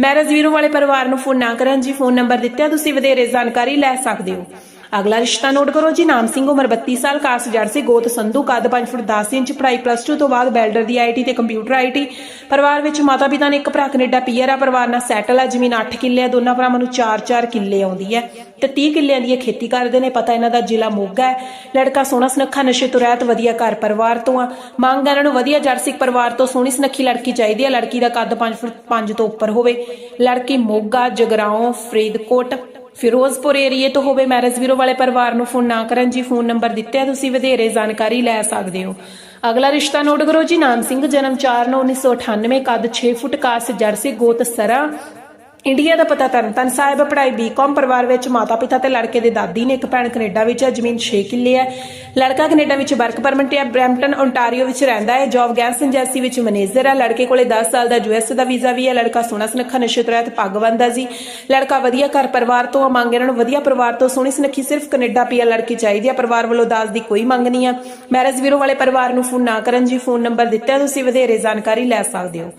ਮੈਰਿਜ ਵੀਰੋ ਵਾਲੇ ਪਰਿਵਾਰ ਨੂੰ ਫੋਨ ਨਾ ਕਰਨ ਜੀ। ਫੋਨ ਨੰਬਰ ਦਿੱਤਾ ਤੁਸੀਂ ਵਧੇਰੇ ਜਾਣਕਾਰੀ ਲੈ ਸਕਦੇ ਹੋ। ਅਗਲਾ ਰਿਸ਼ਤਾ ਨੋਟ ਕਰੋ ਜੀ, ਨਾਮ ਸਿੰਘ, ਉਮਰ 32 ਸਾਲ ਕਾਸਟ ਜਰਸੀ ਗੋਤ ਸੰਧੂ, ਕੱਦ 5 ਫੁੱਟ 10 ਇੰਚ, ਪੜ੍ਹਾਈ ਪਲੱਸ 2 ਤੋਂ ਬਾਅਦ ਬੈਲਡਰ ਦੀ ਆਈਟੀ ਤੇ ਕੰਪਿਊਟਰ ਆਈਟੀ ਪਰਿਵਾਰ ਵਿੱਚ ਮਾਤਾ ਪਿਤਾ ਨੇ ਇੱਕ ਭਰਾ, ਕੈਨੇਡਾ ਪੀਆਰ ਆ ਪਰਿਵਾਰ ਨਾਲ ਸੈਟਲ ਆ, ਜ਼ਮੀਨ 8 ਕਿੱਲੇ ਆ, ਦੋਨਾਂ ਭਰਾਵਾਂ ਨੂੰ 4-4 ਕਿੱਲੇ ਆਉਂਦੀ ਹੈ। ਤੇ 30 ਕਿੱਲਿਆਂ ਦੀ ਇਹ ਖੇਤੀ ਕਰਦੇ ਨੇ, ਪਤਾ ਇਹਨਾਂ ਦਾ ਜ਼ਿਲ੍ਹਾ ਮੋਗਾ ਹੈ। ਲੜਕਾ ਸੋਹਣਾ ਸੁਨੱਖਾ, ਨਸ਼ੇ ਤੋਂ ਰਹਿਤ, ਵਧੀਆ ਘਰ ਪਰਿਵਾਰ ਤੋਂ ਆ। ਮੰਗ ਹੈ ਇਹਨਾਂ ਨੂੰ ਵਧੀਆ ਜਰਸਿਕ ਪਰਿਵਾਰ ਤੋਂ ਸੋਹਣੀ ਸੁਨੱਖੀ ਲੜਕੀ ਚਾਹੀਦੀ ਹੈ। ਲੜਕੀ ਦਾ ਕੱਦ 5 ਫੁੱਟ 5 ਤੋਂ ਉੱਪਰ ਹੋਵੇ। ਲੜਕੀ ਮੋਗਾ ਜਗਰਾਓਂ ਫਰੀਦਕੋਟ। ਫਿਰੋਜ਼ਪੁਰ ਏਰੀਏ ਤੋਂ ਹੋਵੇ ਮੈਰਿਜ ਵੀਰੋ ਵਾਲੇ ਪਰਿਵਾਰ ਨੂੰ ਫੋਨ ਨਾ ਕਰਨ, ਜੀ ਫੋਨ ਨੰਬਰ ਦਿੱਤੇ ਆ, ਤੁਸੀਂ ਵਧੇਰੇ ਜਾਣਕਾਰੀ ਲੈ ਸਕਦੇ ਹੋ। ਅਗਲਾ ਰਿਸ਼ਤਾ ਨੋਟ ਕਰੋ ਜੀ, ਨਾਮ ਸਿੰਘ, ਜਨਮ 4 9 1998 ਕੱਦ 6 ਫੁੱਟ, ਕਾਸ ਜਰਸੀ ਗੋਤ, ਸਰਾ। ਇੰਡੀਆ ਦਾ ਪਤਾ ਤਰਨਤਨ ਸਾਹਿਬ ਪੜ੍ਹਾਈ ਬੀਕਾਮ ਪਰਿਵਾਰ ਵਿੱਚ ਮਾਤਾ ਪਿਤਾ ਤੇ ਲੜਕੇ ਦੇ ਦਾਦੀ ਨੇ ਇੱਕ ਭੈਣ ਕੈਨੇਡਾ ਵਿੱਚ ਹੈ ਜ਼ਮੀਨ 6 ਕਿੱਲੇ ਹੈ। ਲੜਕਾ ਕੈਨੇਡਾ ਵਿੱਚ ਵਰਕ ਪਰਮਿਟ ਹੈ ਬ੍ਰੈਂਪਟਨ ਓਨਟਾਰੀਓ ਵਿੱਚ ਰਹਿੰਦਾ ਹੈ। ਜੌਬ ਗੈਸ ਏਜੰਸੀ ਵਿੱਚ ਮੈਨੇਜਰ ਹੈ। ਲੜਕੇ ਕੋਲੇ 10 ਸਾਲ ਦਾ ਯੂਐਸ ਦਾ ਵੀਜ਼ਾ ਵੀ ਹੈ। ਲੜਕਾ ਸੋਹਣਾ ਸੁਨੱਖਾ ਨਸ਼ੇ ਤੋਂ ਰਹਿਤ ਪੱਗ ਬੰਨਦਾ ਸੀ। ਲੜਕਾ ਵਧੀਆ ਘਰ ਪਰਿਵਾਰ ਤੋਂ ਆ, ਮੰਗ ਇਹਨਾਂ ਨੂੰ ਵਧੀਆ ਪਰਿਵਾਰ ਤੋਂ ਸੋਹਣੀ ਸੁਨੱਖੀ ਸਿਰਫ ਕੈਨੇਡਾ ਪੀਆ ਲੜਕੀ ਚਾਹੀਦੀ ਹੈ। ਪਰਿਵਾਰ ਵੱਲੋਂ ਦਾਜ ਦੀ ਕੋਈ ਮੰਗ ਨਹੀਂ ਆ ਮੈਰਿਜ ਵੀਰੋ ਵਾਲੇ ਪਰਿਵਾਰ ਨੂੰ ਫੋਨ ਨਾ ਕਰਨ ਜੀ। ਫੋਨ ਨੰਬਰ ਦਿੱਤਾ ਤੁਸੀਂ ਵਧੇਰੇ ਜਾਣਕਾਰੀ ਲੈ ਸਕਦੇ ਹੋ।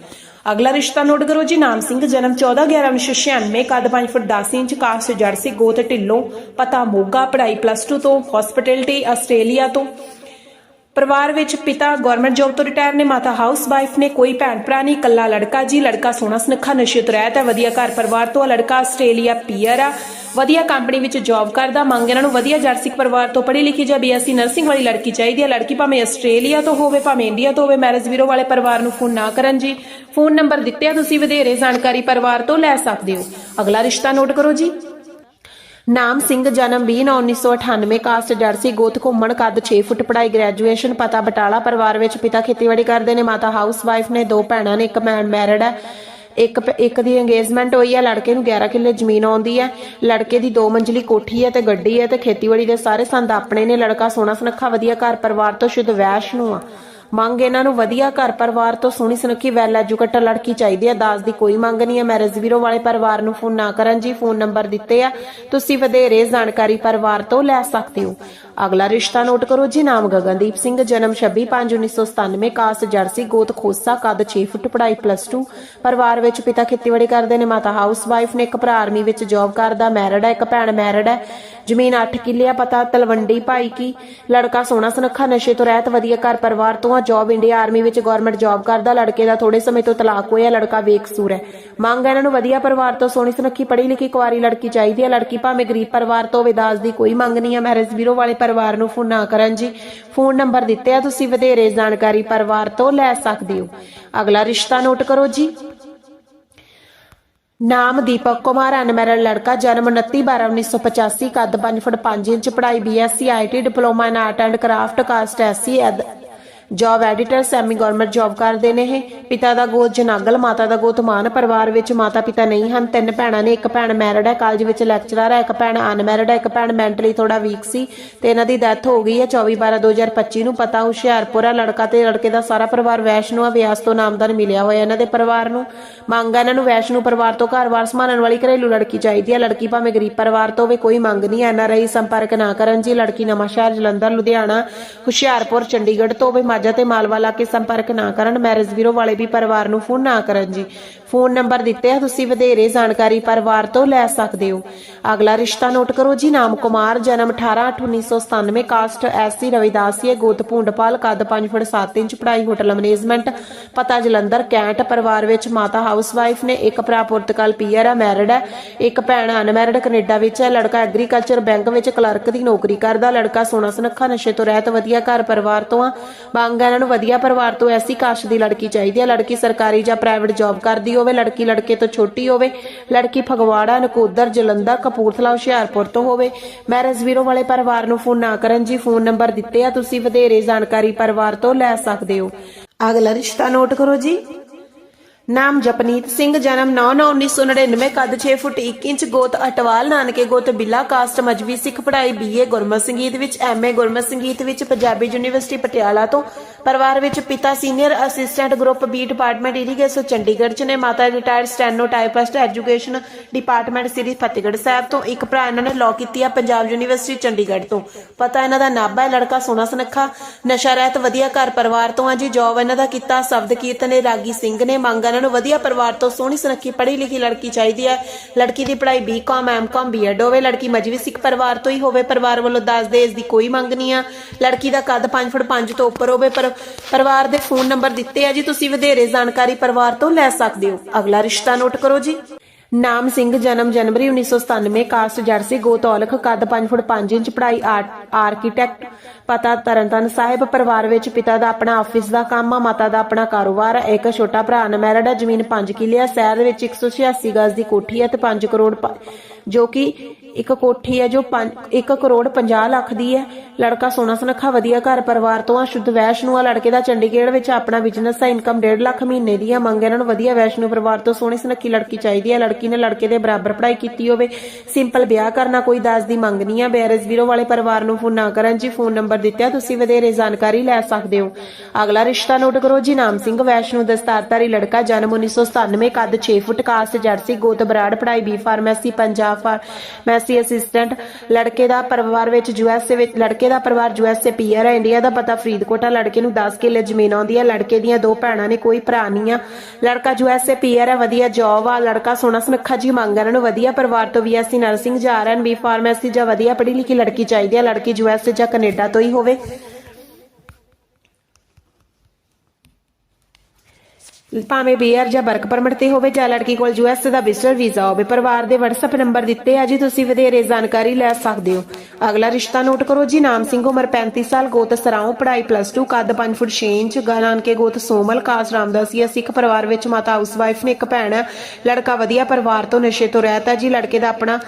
ਅਗਲਾ ਰਿਸ਼ਤਾ ਨੋਟ ਕਰੋ ਜੀ, ਨਾਮ ਸਿੰਘ, ਜਨਮ 14 11 1996 ਕੱਦ 5 ਫੁੱਟ 10 ਇੰਚ ਕਾਸਟ ਜਰਸੀ ਗੋਤ ਢਿੱਲੋਂ, ਪਤਾ ਮੋਗਾ, ਪੜ੍ਹਾਈ ਪਲੱਸ 2 ਤੋਂ ਹਸਪਿਟੈਲਿਟੀ ਆਸਟ੍ਰੇਲੀਆ ਤੋਂ। ਪਰਿਵਾਰ ਵਿੱਚ ਪਿਤਾ ਗਵਰਨਮੈਂਟ ਜੌਬ ਤੋਂ ਰਿਟਾਇਰ ਨੇ, ਮਾਤਾ ਹਾਊਸ ਵਾਈਫ ਨੇ, ਕੋਈ ਭੈਣ ਭਰਾ ਨਹੀਂ, ਇਕੱਲਾ ਲੜਕਾ ਜੀ, ਲੜਕਾ ਸੋਹਣਾ ਸੁਨੱਖਾ, ਨਸ਼ੇ ਤੋਂ ਰਹਿਤ ਹੈ, ਵਧੀਆ ਘਰ ਪਰਿਵਾਰ ਤੋਂ ਲੜਕਾ ਆਸਟ੍ਰੇਲੀਆ ਪੀਅਰ ਆ, ਵਧੀਆ ਕੰਪਨੀ ਵਿੱਚ ਜੌਬ ਕਰਦਾ, ਮੰਗ ਇਹਨਾਂ ਨੂੰ ਵਧੀਆ ਜਰਸਿਕ ਪਰਿਵਾਰ ਤੋਂ ਪੜ੍ਹੀ ਲਿਖੀ ਜਾਂ ਬੀਐਸਸੀ ਨਰਸਿੰਗ ਵਾਲੀ ਲੜਕੀ ਚਾਹੀਦੀ ਹੈ, ਲੜਕੀ ਭਾਵੇਂ ਆਸਟ੍ਰੇਲੀਆ ਤੋਂ ਹੋਵੇ, ਭਾਵੇਂ ਇੰਡੀਆ ਤੋਂ ਹੋਵੇ ਮੈਰਿਜ ਵੀਰੋ ਵਾਲੇ ਪਰਿਵਾਰ ਨੂੰ ਫੋਨ ਨਾ ਕਰਨ ਜੀ। ਫੋਨ ਨੰਬਰ ਦਿੱਤੇ ਆ ਤੁਸੀਂ, ਵਧੇਰੇ ਜਾਣਕਾਰੀ ਪਰਿਵਾਰ ਤੋਂ ਲੈ ਸਕਦੇ ਹੋ। ਅਗਲਾ ਰਿਸ਼ਤਾ ਨੋਟ ਕਰੋ ਜੀ। ਨਾਮ ਸਿੰਘ, ਜਨਮ 20 ਨੌਂ 1998 ਕਾਸਟ ਜਰਸੀ ਗੋਤ ਘੁੰਮਣ, ਕੱਦ 6 ਫੁੱਟ ਪੜਾਈ ਗ੍ਰੈਜੂਏਸ਼ਨ ਪਤਾ ਬਟਾਲਾ ਪਰਿਵਾਰ ਵਿੱਚ ਪਿਤਾ ਖੇਤੀਬਾੜੀ ਕਰਦੇ ਨੇ, ਮਾਤਾ ਹਾਊਸ ਵਾਈਫ ਨੇ, ਦੋ ਭੈਣਾਂ ਨੇ, ਇੱਕ ਮੈਨ ਮੈਰਿਡ ਹੈ, ਇੱਕ ਇੱਕ ਦੀ ਇੰਗੇਜਮੈਂਟ ਹੋਈ ਹੈ, ਲੜਕੇ ਨੂੰ 11 ਕਿੱਲੇ ਜ਼ਮੀਨ ਆਉਂਦੀ ਹੈ, ਲੜਕੇ ਦੀ ਦੋ ਮੰਜ਼ਲੀ ਕੋਠੀ ਹੈ ਤੇ ਗੱਡੀ ਹੈ ਤੇ ਖੇਤੀਬਾੜੀ ਦੇ ਸਾਰੇ ਸੰਦ ਆਪਣੇ ਨੇ, ਲੜਕਾ ਸੋਹਣਾ ਸੁਨੱਖਾ, ਵਧੀਆ ਘਰ ਪਰਿਵਾਰ ਤੋਂ ਸ਼ੁੱਧ ਵੈਸ਼ ਨੂੰ ਆ। ਮੰਗ ਇਹਨਾਂ ਨੂੰ ਵਧੀਆ ਘਰ ਪਰਿਵਾਰ ਤੋਂ ਸੋਹਣੀ ਸੁਨੱਖੀ ਵੈਲ ਐਜੂਕੇਟਡ ਲੜਕੀ ਚਾਹੀਦੀ ਹੈ। ਦਾਜ ਦੀ ਕੋਈ ਮੰਗ ਨਹੀਂ ਹੈ। ਮੈਰਿਜ ਵੀਰੋ ਵਾਲੇ ਪਰਿਵਾਰ ਨੂੰ ਫੋਨ ਨਾ ਕਰਨ ਜੀ। ਫੋਨ ਨੰਬਰ ਦਿੱਤੇ ਆ। ਤੁਸੀਂ ਵਧੇਰੇ ਜਾਣਕਾਰੀ ਪਰਿਵਾਰ ਤੋਂ ਲੈ ਸਕਦੇ ਹੋ। ਅਗਲਾ ਰਿਸ਼ਤਾ ਨੋਟ ਕਰੋ ਜੀ, ਨਾਮ ਗਗਨਦੀਪ ਸਿੰਘ, ਜਨਮ 26/5/1997 ਕਾਸਟ ਜਰਸੀ, ਗੋਤ ਖੋਸਾ, ਕੱਦ 6 ਫੁੱਟ ਪੜਾਈ ਪਲੱਸ 2 ਪਰਿਵਾਰ ਵਿੱਚ ਪਿਤਾ ਖੇਤੀਬਾੜੀ ਕਰਦੇ ਨੇ, ਮਾਤਾ ਹਾਊਸ ਵਾਈਫ ਨੇ ਇੱਕ ਭਰਾ ਆਰਮੀ ਵਿੱਚ ਜੌਬ ਕਰਦਾ ਮੈਰਿਡ ਹੈ, ਇੱਕ ਭੈਣ ਮੈਰਿਡ ਹੈ, ਜ਼ਮੀਨ 8 ਕਿੱਲੇ ਪਤਾ ਤਲਵੰਡੀ ਭਾਈ ਕੀ, ਲੜਕਾ ਸੋਹਣਾ ਸੁਨੱਖਾ, ਨਸ਼ੇ ਤੋਂ ਰਹਿਤ, ਵਧੀਆ ਘਰ ਪਰਿਵਾਰ ਤੋਂ ਆ ਜੌਬ ਇੰਡੀਆ ਆਰਮੀ ਵਿੱਚ ਗਵਰਨਮੈਂਟ ਜੌਬ ਕਰਦਾ, ਲੜਕੇ ਦਾ ਥੋੜੇ ਸਮੇਂ ਤੋਂ ਤਲਾਕ ਹੋਇਆ, ਲੜਕਾ ਬੇਕਸੂਰ ਹੈ। ਮੰਗ ਹੈ ਇਹਨਾਂ ਨੂੰ ਵਧੀਆ ਪਰਿਵਾਰ ਤੋਂ, ਸੋਹਣੀ ਸੁਨੱਖੀ, ਪੜ੍ਹੀ ਲਿਖੀ ਕੁਆਰੀ ਲੜਕੀ ਚਾਹੀਦੀ ਹੈ, ਲੜਕੀ ਭਾਵੇਂ ਗਰੀਬ ਪਰਿਵਾਰ ਤੋਂ ਵਿਦਾਸ ਦੀ ਕੋਈ ਮੰਗ ਨਹੀਂ ਹੈ ਮੈਰਿਜ ਵੀਰੋ ਵਾਲੇ ਪਰਿਵਾਰ ਨੂੰ ਫੋਨ ਨਾ ਕਰਨ ਜੀ। ਫੋਨ ਨੰਬਰ ਦਿੱਤੇ ਆ ਤੁਸੀਂ, ਵਧੇਰੇ ਜਾਣਕਾਰੀ ਪਰਿਵਾਰ ਤੋਂ ਲੈ ਸਕਦੇ ਹੋ। ਅਗਲਾ ਰਿਸ਼ਤਾ ਨੋਟ ਕਰੋ ਜੀ। ਨਾਮ ਦੀਪਕ ਕੁਮਾਰ, ਅਨਮੈਰਿਡ ਲੜਕਾ, ਜਨਮ 29 12 1985 ਕੱਦ 5 ਫੁੱਟ 5 ਇੰਚ, ਪੜ੍ਹਾਈ BSc IT diploma in art and craft, caste SC job editor semi government job ਕਰਦੇ ਨੇ ਇਹ। ਪਿਤਾ ਦਾ ਗੋਤ ਜਨਾਗਲ, ਮਾਤਾ ਦਾ ਗੋਤ ਮਾਨ ਪਰਿਵਾਰ ਵਿੱਚ ਮਾਤਾ ਪਿਤਾ ਨਹੀਂ ਹਨ। ਤਿੰਨ ਭੈਣਾਂ ਨੇ, ਇੱਕ ਭੈਣ ਮੈਰਿਡ ਹੈ, ਕਾਲਜ ਵਿੱਚ ਲੈਕਚਰਰ ਹੈ, ਇੱਕ ਭੈਣ ਅਨਮੈਰਿਡ ਹੈ, ਇੱਕ ਭੈਣ ਮੈਂਟਲੀ ਥੋੜਾ ਵੀਕ ਸੀ ਤੇ ਇਹਨਾਂ ਦੀ ਡੈਥ ਹੋ ਗਈ ਹੈ 24 12 2025 ਨੂੰ। ਪਤਾ ਹੁਸ਼ਿਆਰਪੁਰ ਹੈ ਲੜਕਾ ਤੇ ਲੜਕੇ ਦਾ ਸਾਰਾ ਪਰਿਵਾਰ ਵੈਸ਼ਨੂ ਆ, ਵਿਆਸ ਤੋਂ ਨਾਮਦਾਨ ਮਿਲਿਆ ਹੋਇਆ ਇਹਨਾਂ ਦੇ ਪਰਿਵਾਰ ਨੂੰ। ਮੰਗ ਹੈ ਇਹਨਾਂ ਨੂੰ ਵੈਸ਼ਨੂ ਪਰਿਵਾਰ ਤੋਂ ਘਰ-ਬਾਰ ਸੰਭਾਲਣ ਵਾਲੀ ਘਰੇਲੂ ਲੜਕੀ ਚਾਹੀਦੀ ਹੈ ਲੜਕੀ ਭਾਵੇਂ ਗਰੀਬ ਪਰਿਵਾਰ ਤੋਂ ਹੋਵੇ, ਕੋਈ ਮੰਗ ਨਹੀਂ। ਐ ਰਹੀ ਸੰਪਰਕ ਨਾ ਕਰਨ ਜੀ। ਲੜਕੀ ਨਵਾਂ ਸ਼ਹਿਰ ਜਲੰਧਰ, ਲੁਧਿਆਣਾ, ਹੁਸ਼ਿਆਰਪੁਰ, ਚੰਡੀਗੜ੍ਹ ਤੋਂ ਹੋਵੇ ਮਾਝਾ ਤੇ ਮਾਲਵਾ ਲਾ ਕੇ ਸੰਪਰਕ ਨਾ ਕਰਨ ਮੈਰਿਜ ਵੀਰੋ ਵਾਲੇ ਵੀ ਪਰਿਵਾਰ ਨੂੰ ਫੋਨ ਨਾ ਕਰਨ ਜੀ। ਫੋਨ ਨੰਬਰ ਦਿੱਤੇ ਆ, ਤੁਸੀਂ ਵਧੇਰੇ ਜਾਣਕਾਰੀ ਪਰਿਵਾਰ ਤੋਂ ਲੈ ਸਕਦੇ ਹੋ। ਅਗਲਾ ਰਿਸ਼ਤਾ ਨੋਟ ਕਰੋ, ਜੀ ਨਾਮ ਕੁਮਾਰ, ਜਨਮ 18/1997 ਕਾਸਟ ਐਸਸੀ ਰਵਿਦਾਸੀਏ ਗੋਤ ਭੁੰਡਪਾਲ ਕੱਦ 5 ਫੁੱਟ 7 ਇੰਚ, ਪੜ੍ਹਾਈ ਹੋਟਲ ਮੈਨੇਜਮੈਂਟ, ਪਤਾ ਜਲੰਧਰ, ਕੈਂਟ ਪਰਿਵਾਰ ਵਿੱਚ ਮਾਤਾ ਹਾਊਸ ਨੇ, ਇੱਕ ਭਰਾ ਪੁਰਤਗਾਲ ਪੀਆਰ ਹੈ, ਮੈਰਿਡ ਹੈ, ਇੱਕ ਭੈਣ ਅਨਮੈਰਿਡ ਕੈਨੇਡਾ ਵਿੱਚ ਹੈ, ਲੜਕਾ ਐਗਰੀਕਲਚਰ ਬੈਂਕ ਵਿੱਚ ਕਲਰਕ ਦੀ ਨੌਕਰੀ ਕਰਦਾ, ਲੜਕਾ ਸੋਨਾ ਸੁਨੱਖਾ, ਨਸ਼ੇ ਤੋਂ ਰਹਿਤ, ਵਧੀਆ ਘਰ ਪਰਿਵਾਰ ਤੋਂ ਆ। ਮੰਗ ਇਹਨਾਂ ਨੂੰ ਵਧੀਆ ਪਰਿਵਾਰ ਤੋਂ ਐਸੀ ਕਾਸ਼ ਦੀ ਲੜਕੀ ਚਾਹੀਦੀ ਹੈ, ਲੜਕੀ ਸਰਕਾਰੀ ਜਾਂ ਪ੍ਰਾਈਵੇਟ ਜੌਬ ਕਰਦੀ ਹੋਵੇ, ਲੜਕੀ ਲੜਕੇ ਤੋਂ ਛੋਟੀ ਹੋਵੇ, ਲੜਕੀ ਫਗਵਾੜਾ, ਨਕੋਦਰ, ਜਲੰਧਰ, ਕਪੂਰਥਲਾ, ਹੁਸ਼ਿਆਰਪੁਰ ਤੋਂ ਹੋਵੇ। ਮੈਰਿਜ ਵੀਰੋ ਵਾਲੇ ਪਰਿਵਾਰ ਨੂੰ ਫੋਨ ਨਾ ਕਰਨ ਜੀ, ਫੋਨ ਨੰਬਰ ਦਿੱਤੇ ਆ, ਤੁਸੀਂ ਵਧੇਰੇ ਜਾਣਕਾਰੀ ਪਰਿਵਾਰ ਤੋਂ ਲੈ ਸਕਦੇ ਹੋ। ਅਗਲਾ ਰਿਸ਼ਤਾ ਨੋਟ ਕਰੋ ਜੀ। ਨਾਮ ਜਪਨੀਤ ਸਿੰਘ, ਜਨਮ 9/9/1999 ਕੱਦ 6 ਫੁੱਟ 1 ਇੰਚ, ਗੋਤ ਅਟਵਾਲ, ਨਾਨਕੇ ਗੋਤ ਬਿੱਲਾ, ਕਾਸਟ ਮਜਬੀ, ਸਿੱਖ ਪੜ੍ਹਾਈ ਬੀਏ ਗੁਰਮਤ ਸੰਗੀਤ ਵਿੱਚ ਐਮਏ ਗੁਰਮਤ ਸੰਗੀਤ ਵਿੱਚ, ਪੰਜਾਬੀ ਯੂਨੀਵਰਸਿਟੀ ਪਟਿਆਲਾ ਤੋਂ ਪਰਿਵਾਰ ਵਿੱਚ ਪਿਤਾ senior assistant group B department irrigation Chandigarh ਚ ਨੇ। ਮਾਤਾ retired steno typist education department Sri Fatehgarh Sahib ਤੋਂ। ਇੱਕ ਭਰਾ ਇਹਨਾਂ ਨੇ ਲਾਅ ਕੀਤੀ ਆ ਪੰਜਾਬ ਯੂਨੀਵਰਸਿਟੀ ਚੰਡੀਗੜ੍ਹ ਤੋਂ। ਪਤਾ ਇਹਨਾਂ ਦਾ ਨਾਭਾ ਹੈ, ਲੜਕਾ ਸੋਨਾ ਸੁਨੱਖਾ, ਨਸ਼ਾ ਰਹਿਤ ਵਧੀਆ ਘਰ ਪਰਿਵਾਰ ਤੋਂ ਆ ਜੀ। ਜੌਬ ਇਹਨਾਂ ਦਾ ਕੀਤਾ, ਸ਼ਬਦ ਕੀਰਤਨ ਨੇ ਰਾਗੀ ਸਿੰਘ ਨੇ। ਮੰਗ ਇਹਨਾਂ ਨੂੰ ਵਧੀਆ ਪਰਿਵਾਰ ਤੋਂ ਸੋਹਣੀ ਸੁਨੱਖੀ ਪੜ੍ਹੀ ਲਿਖੀ ਲੜਕੀ ਚਾਹੀਦੀ ਹੈ। ਲੜਕੀ ਦੀ ਪੜ੍ਹਾਈ ਬੀਕਾਮ ਐਮਕਾਮ ਬੀਐਡ ਹੋਵੇ। ਲੜਕੀ ਮਜਵੀ ਸਿੱਖ ਪਰਿਵਾਰ ਤੋਂ ਹੀ ਹੋਵੇ। ਪਰਿਵਾਰ ਵੱਲੋਂ ਦੱਸ ਦੇ ਇਸ ਦੀ ਕੋਈ ਮੰਗ ਨਹੀਂ ਆ। ਲੜਕੀ ਦਾ ਕੱਦ 5 ਫੁੱਟ 5 ਤੋਂ ਉੱਪਰ ਹੋਵੇ, ਪਰ ਪਰਿਵਾਰ ਦੇ ਫੋਨ ਨੰਬਰ ਦਿੱਤੇ ਆ ਜੀ, ਤੁਸੀਂ ਵਧੇਰੇ ਜਾਣਕਾਰੀ ਪਰਿਵਾਰ ਤੋਂ ਲੈ ਸਕਦੇ ਹੋ। ਅਗਲਾ ਰਿਸ਼ਤਾ ਨੋਟ ਕਰੋ ਜੀ। ਨਾਮ ਸਿੰਘ, ਜਨਮ ਜਨਵਰੀ 1997 ਕਾਸਟ ਜਰਸੀ, ਗੋਤੌਲਖ, ਕੱਦ 5 ਫੁੱਟ 5 ਇੰਚ ਪੜਾਈ ਆਰਕੀਟੈਕਟ। ਪਤਾ ਤਰਨਤਨ ਸਾਹਿਬ, ਪਰਿਵਾਰ ਵਿੱਚ ਪਿਤਾ ਦਾ ਆਪਣਾ ਆਫਿਸ ਦਾ ਕੰਮ ਆ, ਮਾਤਾ ਦਾ ਆਪਣਾ ਕਾਰੋਬਾਰ ਹੈ ਇੱਕ ਛੋਟਾ ਭਰਾ ਅਨਮੈਰਿਡ ਹੈ ਜ਼ਮੀਨ 5 ਕਿੱਲੇ ਆ, ਸ਼ਹਿਰ ਦੇ ਵਿੱਚ 186 ਗਜ਼ ਦੀ ਕੋਠੀ ਹੈ ਤੇ 5 ਕਰੋੜ ਜੋ ਕਿ ਇੱਕ ਕੋਠੀ ਹੈ ਜੋ 1 ਕਰੋੜ 50 ਲੱਖ ਦੀ ਹੈ। ਲੜਕਾ ਸੋਨਾ ਸੁਨੱਖਾ, ਵਧੀਆ ਘਰ ਪਰਿਵਾਰ ਤੋਂ ਆ, ਸ਼ੁੱਧ ਵੈਸ਼ਨੂ ਆ। ਲੜਕੇ ਦਾ ਚੰਡੀਗੜ੍ਹ ਵਿੱਚ ਆਪਣਾ ਬਿਜ਼ਨਸ ਹੈ ਇਨਕਮ 1.5 ਲੱਖ ਮਹੀਨੇ ਦੀ ਆ। ਮੰਗ ਇਹਨਾਂ ਨੂੰ ਵਧੀਆ ਵੈਸ਼ਨੂ ਪਰਿਵਾਰ ਤੋਂ ਸੋਹਣੀ ਸੁਨੱਖੀ ਲੜਕੀ ਚਾਹੀਦੀ ਹੈ ਲੜਕੀ ਨੇ ਲੜਕੇ ਦੇ ਬਰਾਬਰ ਪੜ੍ਹਾਈ ਕੀਤੀ ਹੋਵੇ। ਸਿੰਪਲ ਵਿਆਹ ਕਰਨਾ ਕੋਈ ਦਾਜ ਦੀ ਮੰਗ ਨਹੀਂ ਆ। ਬੈਰਜ਼ ਵੀਰੋ ਵਾਲੇ ਪਰਿਵਾਰ ਨੂੰ ਫੋਨ ਨਾ ਕਰਨ ਜੀ। ਫੋਨ ਨੰਬਰ ਦਿੱਤਾ, ਤੁਸੀਂ ਵਧੇਰੇ ਜਾਣਕਾਰੀ ਲੈ ਸਕਦੇ ਹੋ। ਅਗਲਾ ਰਿਸ਼ਤਾ ਨੋਟ ਕਰੋ ਜੀ। ਨਾਮ ਸਿੰਘ ਵੈਸ਼ਨੂ, ਦਸਤਾਰਧਾਰੀ ਲੜਕਾ, ਜਨਮ 1997 ਕੱਦ 6 ਫੁੱਟ, ਕਾਸਟ ਜਰਸੀ, ਗੋਤ ਬਰਾੜ, ਪੜ੍ਹਾਈ B pharmacy Punjab pharmacy assistant ਲੜਕੇ ਦਾ ਪਰਿਵਾਰ ਵਿੱਚ ਯੂਐਸਏ ਵਿੱਚ, ਲੜਕੇ ਦਾ ਪਰਿਵਾਰ ਯੂਐਸਏ ਪੀਆਰ ਹੈ। ਇੰਡੀਆ ਦਾ ਪਤਾ ਫਰੀਦਕੋਟ ਲੜਕੇ ਨੂੰ 10 ਕਿੱਲੇ ਜ਼ਮੀਨ ਆਉਂਦੀ ਹੈ। ਲੜਕੇ ਦੀਆਂ ਦੋ ਭੈਣਾਂ ਨੇ, ਕੋਈ ਭਰਾ ਨਹੀਂ ਆ। ਲੜਕਾ ਯੂਐਸਏ ਪੀਆਰ ਹੈ, ਵਧੀਆ ਜੌਬ ਆ। ਲੜਕਾ ਸੋਨਾ ਸੁਨੱਖਾ ਜੀ ਮੰਗ ਇਹਨਾਂ ਨੂੰ, ਵਧੀਆ ਪਰਿਵਾਰ ਤੋਂ ਬੀਐਸਸੀ ਨਰਸਿੰਗ ਜਾਂ ਆਰਐਨ ਬੀ ਫਾਰਮੇਸੀ ਜਾਂ ਵਧੀਆ ਪੜ੍ਹੀ ਲਿਖੀ ਲੜਕੀ ਚਾਹੀਦੀ ਹੈ। ਲੜਕੀ ਯੂਐਸਏ ਜਾਂ ਕੈਨੇਡਾ ਤੋਂ ਹੀ ਹੋਵੇ। ਭਾਵੇਂ ਬੀਆਰ ਜਾਂ ਵਰਕ ਪਰਮਿਟ ਤੇ ਹੋਵੇ ਜਾਂ ਲੜਕੀ ਕੋਲ ਯੂਐਸ ਦਾ ਵਿਜ਼ਟਰ ਵੀਜ਼ਾ ਹੋਵੇ, ਪਰਿਵਾਰ ਦੇ WhatsApp ਨੰਬਰ ਦਿੱਤੇ ਆ ਜੀ, ਤੁਸੀਂ ਵਧੇਰੇ ਜਾਣਕਾਰੀ ਲੈ ਸਕਦੇ ਹੋ। ਅਗਲਾ ਰਿਸ਼ਤਾ ਨੋਟ ਕਰੋ ਜੀ, ਨਾਮ ਸਿੰਘ, ਉਮਰ 35 ਸਾਲ, ਗੋਤ ਸਰਾਉ, ਪੜ੍ਹਾਈ ਪਲੱਸ 2 ਕੱਦ 5 ਫੁੱਟ 6 ਇੰਚ ਗਾਨਾਨ ਕੇ ਗੋਤ ਸੋਮਲ, ਕਾਸ ਰਾਮਦਾਸੀਆ ਸਿੱਖ ਪਰਿਵਾਰ ਵਿੱਚ, ਮਾਤਾ ਹਾਊਸ ਵਾਈਫ ਨੇ ਇੱਕ ਭੈਣ ਹੈ। ਲੜਕਾ ਵਧੀਆ ਪਰਿਵਾਰ ਤੋਂ ਨਸ਼ੇ ਤੋਂ ਰਹਿਤ ਹੈ ਜੀ, ਲੜਕੇ ਦਾ ਆਪਣਾ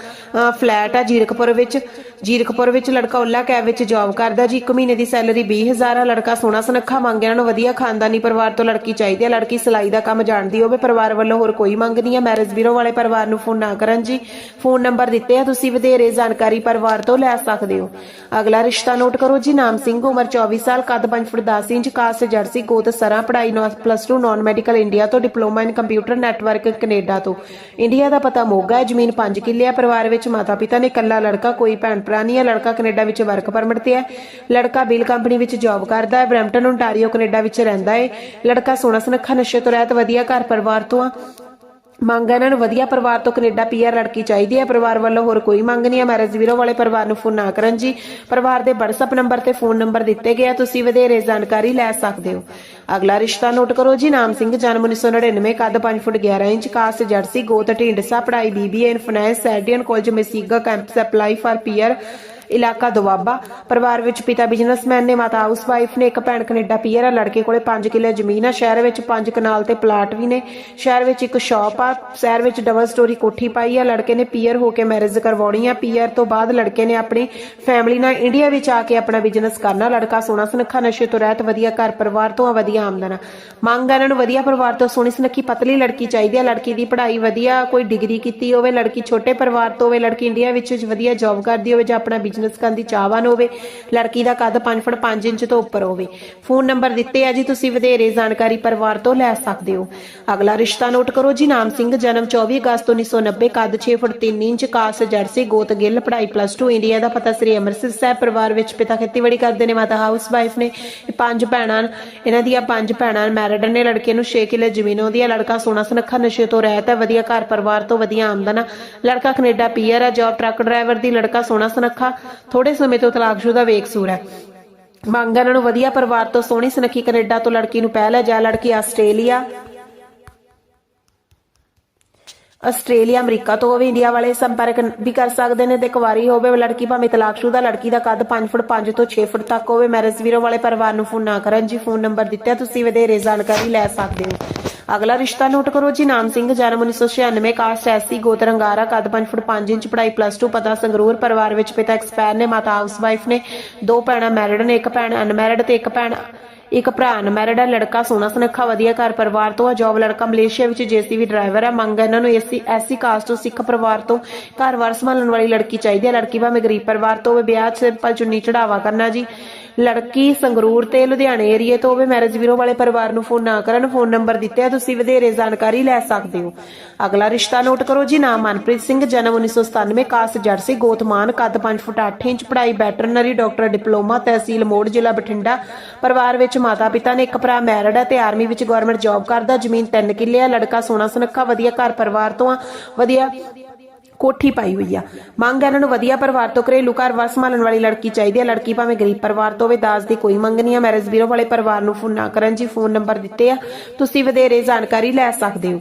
ਫਲੈਟ ਹੈ ਜੀਰਕਪੁਰ ਵਿੱਚ। ਜੀਰਕਪੁਰ ਵਿੱਚ ਲੜਕਾ ਉੱਲਾ ਕੈਬ ਵਿੱਚ ਜੌਬ ਕਰਦਾ, ਜੀ 1 ਮਹੀਨੇ ਦੀ ਸੈਲਰੀ 20000 ਹੈ ਲੜਕਾ ਸੋਨਾ ਸੁਨੱਖਾ, ਮੰਗ ਇਹਨਾਂ ਨੂੰ ਵਧੀਆ ਖਾਨਦਾਨੀ ਪਰਿਵਾਰ ਤੋਂ ਲੜਕੀ ਚਾਹੀਦੀ ਹੈ ਲੜਕੀ ਸਿਲਾਈ ਦਾ ਕੰਮ ਜਾਣਦੀ ਹੋਵੇ, ਪਰਿਵਾਰ ਵੱਲੋਂ ਹੋਰ ਕੋਈ ਮੰਗ ਨਹੀਂ ਹੈ ਮੈਰਿਜ ਬਿਊਰੋ ਵਾਲੇ ਪਰਿਵਾਰ ਨੂੰ ਫੋਨ ਨਾ ਕਰਨ ਜੀ। ਫੋਨ ਨੰਬਰ ਦਿੱਤੇ ਆ, ਤੁਸੀਂ ਵਧੇਰੇ ਜਾਣਕਾਰੀ ਪਰਿਵਾਰ ਤੋਂ ਲੈ ਸਕਦੇ ਹੋ। ਅਗਲਾ ਰਿਸ਼ਤਾ ਨੋਟ ਕਰੋ ਜੀ, ਨਾਮ ਸਿੰਘ, ਉਮਰ 24 ਸਾਲ, ਕੱਦ 5 ਫੁੱਟ 10 ਇੰਚ ਕਾਸਟ ਜਰਸੀ, ਗੋਤ ਸਰਾਂ, ਪੜ੍ਹਾਈ ਪਲੱਸ 2 ਨਾਨ ਮੈਡੀਕਲ ਇੰਡੀਆ ਤੋਂ diploma in computer network Canada ਤੋਂ। ਇੰਡੀਆ ਦਾ ਪਤਾ ਮੋਗਾ ਹੈ, ਜ਼ਮੀਨ 5 ਕਿੱਲੇ ਹੈ ਪਰਿਵਾਰ ਵਿੱਚ ਮਾਤਾ ਪਿਤਾ ਨੇ ਇਕੱਲਾ ਲੜਕਾ, ਕੋਈ ਭੈਣ ਭਰਾ ਹੈ, ਲੜਕਾ ਕੈਨੇਡਾ ਵਿੱਚ ਵਰਕ ਪਰਮਿਟ ਤੇ ਹੈ। ਲੜਕਾ ਬਿਲ ਕੰਪਨੀ ਵਿੱਚ ਜੌਬ ਕਰਦਾ ਹੈ। ਬਰੈਂਪਟਨ ਓਨਟਾਰੀਓ ਕੈਨੇਡਾ ਵਿੱਚ ਰਹਿੰਦਾ ਹੈ। ਲੜਕਾ ਸੋਨਾ ਸੁਨੱਖਾ, ਨਸ਼ੇ ਤੋਂ ਰਹਿਤ, ਵਧੀਆ ਘਰ ਪਰਿਵਾਰ ਤੋਂ ਆ। ਮੰਗ ਇਹਨਾਂ ਨੂੰ ਵਧੀਆ ਪਰਿਵਾਰ ਤੋਂ ਕੈਨੇਡਾ ਪੀਆਰ ਲੜਕੀ ਚਾਹੀਦੀ ਹੈ। ਪਰਿਵਾਰ ਵੱਲੋਂ ਹੋਰ ਕੋਈ ਮੰਗ ਨਹੀਂ ਹੈ। ਮੈਰਿਜ ਵੀਰੋ ਵਾਲੇ ਪਰਿਵਾਰ ਨੂੰ ਫੋਨ ਨਾ ਕਰਨ ਜੀ। ਪਰਿਵਾਰ ਦੇ WhatsApp ਨੰਬਰ ਤੇ ਫੋਨ ਨੰਬਰ ਦਿੱਤੇ ਗਏ ਆ। ਤੁਸੀਂ ਵਧੇਰੇ ਜਾਣਕਾਰੀ ਲੈ ਸਕਦੇ ਹੋ। ਅਗਲਾ ਰਿਸ਼ਤਾ ਨੋਟ ਕਰੋ ਜੀ। ਨਾਮ ਸਿੰਘ, ਜਨਮ 1999 ਕੱਦ 5 ਫੁੱਟ 11 ਇੰਚ, ਕਾਸਟ ਜਰਸੀ, ਗੋਤ, ਢੀਂਡਸਾ ਪੜਾਈ BBA in finance Sheridan college Mississauga campus apply for PR ਇਲਾਕਾ ਦੁਆਬਾ। ਪਰਿਵਾਰ ਵਿੱਚ ਪਿਤਾ ਬਿਜ਼ਨਸਮੈਨ ਨੇ, ਮਾਤਾ ਹਾਊਸ ਵਾਈਫ ਨੇ, ਇੱਕ ਭੈਣ ਕੈਨੇਡਾ ਪੀਅਰ ਆ, ਲੜਕੇ ਕੋਲੇ 5 ਕਿੱਲੇ ਜ਼ਮੀਨ ਆ। ਸ਼ਹਿਰ ਵਿੱਚ 5 ਕਨਾਲ ਤੇ ਪਲਾਟ ਵੀ ਨੇ। ਸ਼ਹਿਰ ਵਿੱਚ ਇੱਕ ਸ਼ਾਪ ਆ, ਸ਼ਹਿਰ ਵਿੱਚ ਡਬਲ ਸਟੋਰੀ ਕੋਠੀ ਪਾਈ ਆ। ਲੜਕੇ ਨੇ ਪੀਅਰ ਹੋ ਕੇ ਮੈਰਿਜ ਕਰਵਾਉਣੀ ਆ। ਪੀਆਰ ਤੋਂ ਬਾਅਦ ਲੜਕੇ ਨੇ ਆਪਣੀ ਫੈਮਿਲੀ ਨਾਲ ਇੰਡੀਆ ਵਿੱਚ ਆ ਕੇ ਆਪਣਾ ਬਿਜ਼ਨਸ ਕਰਨਾ। ਲੜਕਾ ਸੋਨਾ ਸੁਨੱਖਾ, ਨਸ਼ੇ ਤੋਂ ਰਹਿਤ, ਵਧੀਆ ਘਰ ਪਰਿਵਾਰ ਤੋਂ ਆ ਵਧੀਆ ਆਮਦਨ ਮੰਗ ਆ ਇਹਨਾਂ ਨੂੰ ਵਧੀਆ ਪਰਿਵਾਰ ਤੋਂ, ਸੋਹਣੀ ਸੁਨੱਖੀ ਪਤਲੀ ਲੜਕੀ ਚਾਹੀਦੀ ਆ। ਲੜਕੀ ਦੀ ਪੜ੍ਹਾਈ ਵਧੀਆ, ਕੋਈ ਡਿਗਰੀ ਕੀਤੀ ਹੋਵੇ, ਲੜਕੀ ਛੋਟੇ ਪਰਿਵਾਰ ਤੋਂ ਹੋਵੇ, ਲੜਕੀ ਇੰਡੀਆ ਵਿੱਚ ਵਧੀਆ ਜੌਬ ਕਰਦੀ ਹੋਵੇ ਜਾਂ ਆਪਣਾ ਬਿਜ਼ਨਸ ਬਿਜ਼ਨਸ ਕਰਨ ਦੀ ਚਾਹਵਾਨ ਹੋਵੇ, ਲੜਕੀ ਦਾ ਕੱਦ 5 ਫੁੱਟ 5 ਇੰਚ ਤੋਂ ਉੱਪਰ ਹੋਵੇ। ਫੋਨ ਨੰਬਰ ਦਿੱਤੇ ਆ ਜੀ, ਤੁਸੀਂ ਵਧੇਰੇ ਜਾਣਕਾਰੀ ਪਰਿਵਾਰ ਤੋਂ ਲੈ ਸਕਦੇ ਹੋ। ਅਗਲਾ ਰਿਸ਼ਤਾ ਨੋਟ ਕਰੋ ਜੀ, ਨਾਮ ਸਿੰਘ, ਜਨਮ 24 ਅਗਸਤ 1990 ਕੱਦ 6 ਫੁੱਟ 3 ਇੰਚ, ਕਾਸ ਜਰਸੀ, ਗੋਤ ਗਿੱਲ, ਪੜ੍ਹਾਈ ਪਲੱਸ 2 ਇੰਡੀਆ ਦਾ ਪਤਾ ਸ੍ਰੀ ਅੰਮ੍ਰਿਤਸਰ ਸਾਹਿਬ ਪਰਿਵਾਰ ਵਿੱਚ ਪਿਤਾ ਖੇਤੀਬਾੜੀ ਕਰਦੇ ਨੇ, ਮਾਤਾ ਹਾਊਸ ਵਾਈਫ ਨੇ। ਪੰਜ ਭੈਣਾਂ, ਇਹਨਾਂ ਦੀਆਂ ਪੰਜ ਭੈਣਾਂ ਮੈਰਿਡ ਨੇ ਲੜਕੇ ਨੂੰ 6 ਕਿੱਲੇ ਜ਼ਮੀਨ ਉਹਦੀ ਆ ਲੜਕਾ ਸੋਨਾ ਸੁਨੱਖਾ, ਨਸ਼ੇ ਤੋਂ ਰਹਿਤ ਹੈ, ਵਧੀਆ ਘਰ ਪਰਿਵਾਰ ਤੋਂ ਵਧੀਆ ਆਮਦਨ ਆ। ਲੜਕਾ ਕੈਨੇਡਾ ਪੀਆਰ ਆ ਜੌਬ ਟਰੱਕ ਡਰਾਈਵਰ ਦੀ, ਲੜਕਾ ਸੋਨਾ ਸੁਨੱਖਾ। ਥੋੜੇ ਸਮੇਂ ਤੋਂ ਤਲਾਕਸ਼ੁਦਾ ਵੇਕਸੂਰ ਹੈ। ਮੰਗ ਇਹਨਾਂ ਨੂੰ ਵਧੀਆ ਪਰਿਵਾਰ ਤੋਂ ਸੋਹਣੀ ਸੁਨੱਖੀ ਕੈਨੇਡਾ ਤੋਂ ਲੜਕੀ ਨੂੰ ਪਹਿਲ ਹੈ, ਜਾਂ ਲੜਕੀ ਆਸਟ੍ਰੇਲੀਆ। ਆਸਟ੍ਰੇਲੀਆ, ਅਮਰੀਕਾ ਤੋਂ ਹੋਵੇ ਇੰਡੀਆ ਵਾਲੇ ਸੰਪਰਕ ਵੀ ਕਰ ਸਕਦੇ ਨੇ। ਤੇ ਕੁਵਾਰੀ ਹੋਵੇ ਲੜਕੀ ਭਾਵੇਂ ਤਲਾਕਸ਼ੁਦਾ ਲੜਕੀ ਦਾ ਕੱਦ 5 ਫੁੱਟ 5 ਤੋਂ 6 ਫੁੱਟ ਤੱਕ ਹੋਵੇ, ਮੈਰਿਜ ਵੀਰੋ ਵਾਲੇ ਪਰਿਵਾਰ ਨੂੰ ਫੋਨ ਨਾ ਕਰਨ। ਜੀ, ਫੋਨ ਨੰਬਰ ਦਿੱਤਾ, ਤੁਸੀਂ ਵਧੇਰੇ ਜਾਣਕਾਰੀ ਲੈ ਸਕਦੇ ਹੋ। ਅਗਲਾ ਰਿਸ਼ਤਾ ਨੋਟ ਕਰੋ ਜੀ, ਨਾਮ ਸਿੰਘ, ਜਨਮ 1996 ਕਾਸਟ ਐਸਸੀ ਗੋਤ ਰੰਗਾਰਾ ਕੱਦ 5 ਫੁੱਟ 5 ਇੰਚ, ਪੜ੍ਹਾਈ ਪਲੱਸ 2 ਪਤਾ ਸੰਗਰੂਰ, ਪਰਿਵਾਰ ਵਿੱਚ ਪਿਤਾ ਐਕਸਪਾਇਰ ਨੇ, ਮਾਤਾ ਹਾਊਸ ਵਾਈਫ ਨੇ, ਦੋ ਭੈਣਾਂ ਮੈਰਿਡ ਨੇ, ਇੱਕ ਭੈਣ ਅਨਮੈਰਿਡ ਤੇ ਇੱਕ ਭੈਣ, ਇੱਕ ਭਰਾ ਅਨਮੈਰਿਡ ਹੈ, ਲੜਕਾ ਸੋਨਾ ਸੁਨੱਖਾ, ਵਧੀਆ ਘਰ ਪਰਿਵਾਰ ਤੋਂ ਆ ਜੌਬ ਲੜਕਾ ਮਲੇਸ਼ੀਆ ਵਿੱਚ ਜੀਸੀਬੀ ਡਰਾਈਵਰ ਹੈ, ਮੰਗ ਹੈ ਇਹਨਾਂ ਨੂੰ ਐਸੀ ਐਸੀ ਕਾਸਟ ਤੋਂ ਸਿੱਖ ਪਰਿਵਾਰ ਤੋਂ ਘਰ-ਵਾਰ ਸੰਭਾਲਣ ਵਾਲੀ ਲੜਕੀ ਚਾਹੀਦੀ ਹੈ, ਲੜਕੀ ਭਾਵੇਂ ਗਰੀਬ ਪਰਿਵਾਰ ਤੋਂ ਹੋਵੇ, ਵਿਆਹ 'ਚ ਸਿੰਪਲ ਚੁੰਨੀ ਚੜਾਵਾ ਕਰਨਾ ਜੀ। ਲੜਕੀ ਸੰਗਰੂਰ ਤੇ ਲੁਧਿਆਣੇ ਏਰੀਏ ਤੋਂ ਹੋਵੇ ਮੈਰਿਜ ਵੀਰੋ ਵਾਲੇ ਪਰਿਵਾਰ ਨੂੰ ਫੋਨ ਨਾ ਕਰਨ ਫੋਨ ਨੰਬਰ ਦਿੱਤੇ ਆ, ਤੁਸੀਂ ਵਧੇਰੇ ਜਾਣਕਾਰੀ ਲੈ ਸਕਦੇ ਹੋ। ਅਗਲਾ ਰਿਸ਼ਤਾ ਨੋਟ ਕਰੋ ਜੀ, ਨਾਮ ਮਨਪ੍ਰੀਤ ਸਿੰਘ, ਜਨਮ 1997 ਕਾਸਟ ਜਰਸੀ ਗੋਤਮਾਨ, ਕੱਦ 5 ਫੁੱਟ 8 ਇੰਚ, ਪੜ੍ਹਾਈ ਵੈਟਰਨਰੀ ਡਾਕਟਰ ਡਿਪਲੋਮਾ ਤਹਿਸੀਲ ਮੋੜ, ਜ਼ਿਲ੍ਹਾ ਬਠਿੰਡਾ। ਪਰਿਵਾਰ ਵਿੱਚ ਮਾਤਾ ਪਿਤਾ ਨੇ ਇੱਕ ਭਰਾ ਮੈਰਿਡ ਹੈ ਤੇ ਆਰਮੀ ਵਿੱਚ ਗਵਰਨਮੈਂਟ ਜੌਬ ਕਰਦਾ, ਜ਼ਮੀਨ 3 ਕਿੱਲੇ ਆ, ਲੜਕਾ ਸੋਨਾ ਸੁਨੱਖਾ, ਵਧੀਆ ਘਰ ਪਰਿਵਾਰ ਤੋਂ ਆ, ਵਧੀਆ ਕੋਠੀ ਪਾਈ ਹੋਈ ਆ। ਮੰਗ ਹੈ ਇਹਨਾਂ ਨੂੰ ਵਧੀਆ ਪਰਿਵਾਰ ਤੋਂ ਘਰੇਲੂ ਘਰ ਵਾਰ ਸੰਭਾਲਣ ਵਾਲੀ ਲੜਕੀ ਚਾਹੀਦੀ ਹੈ। ਲੜਕੀ ਭਾਵੇਂ ਗਰੀਬ ਪਰਿਵਾਰ ਤੋਂ ਹੋਵੇ, ਦਾਜ ਦੀ ਕੋਈ ਮੰਗ ਨਹੀਂ ਆ ਮੈਰਿਜ ਬਿਊਰੋ ਵਾਲੇ ਪਰਿਵਾਰ ਨੂੰ ਫੋਨ ਨਾ ਕਰਨ ਜੀ, ਫੋਨ ਨੰਬਰ ਦਿੱਤੇ ਆ। ਤੁਸੀਂ ਵਧੇਰੇ ਜਾਣਕਾਰੀ ਲੈ ਸਕਦੇ ਹੋ।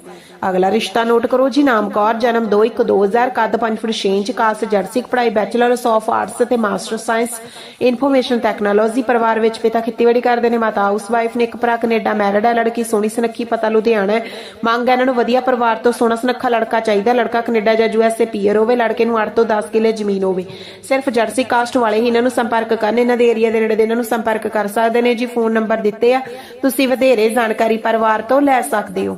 ਅਗਲਾ ਰਿਸ਼ਤਾ ਨੋਟ ਕਰੋ ਜੀ, ਨਾਮ ਕੌਰ, ਜਨਮ 21 2000 ਕੱਦ 5 ਫੁੱਟ 6 ਇੰਚ, ਕਾਸਟ, ਜਰਸੀ ਪੜ੍ਹਾਈ ਬੈਚਲਰਸ ਆਫ ਆਰਟਸ ਤੇ ਮਾਸਟਰ ਸਾਇੰਸ ਇਨਫੋਰਮੇਸ਼ਨ ਟੈਕਨੋਲੋਜੀ ਪਰਿਵਾਰ ਵਿੱਚ ਪਿਤਾ ਖੇਤੀਬਾੜੀ ਕਰਦੇ ਨੇ, ਮਾਤਾ ਹਾਊਸ ਵਾਈਫ ਨੇ ਇੱਕ ਭਰਾ, ਕੈਨੇਡਾ ਮੈਰਿਡ ਹੈ, ਲੜਕੀ ਸੋਹਣੀ ਸੁਨੱਖੀ, ਪਤਾ ਲੁਧਿਆਣਾ ਹੈ। ਮੰਗ ਇਹਨਾਂ ਨੂੰ ਵਧੀਆ ਪਰਿਵਾਰ ਤੋਂ ਸੋਹਣਾ ਸੁਨੱਖਾ ਲੜਕਾ ਚਾਹੀਦਾ, ਲੜਕਾ ਕੈਨੇਡਾ ਜਾਂ ਯੂਐਸਏ ਪੀਅਰ ਹੋਵੇ, ਲੜਕੇ ਨੂੰ 8 ਤੋਂ 10 ਕਿੱਲੇ ਜ਼ਮੀਨ ਹੋਵੇ। ਸਿਰਫ ਜਰਸੀ ਕਾਸਟ ਵਾਲੇ ਹੀ ਇਹਨਾਂ ਨੂੰ ਸੰਪਰਕ ਕਰਨ, ਇਹਨਾਂ ਦੇ ਏਰੀਆ ਦੇ ਨੇੜੇ ਦੇ ਇਹਨਾਂ ਨੂੰ ਸੰਪਰਕ ਕਰ ਸਕਦੇ ਨੇ। ਜੀ ਫੋਨ ਨੰਬਰ ਦਿੱਤੇ ਆ, ਤੁਸੀਂ ਵਧੇਰੇ ਜਾਣਕਾਰੀ ਪਰਿਵਾਰ ਤੋਂ ਲੈ ਸਕਦੇ ਹੋ।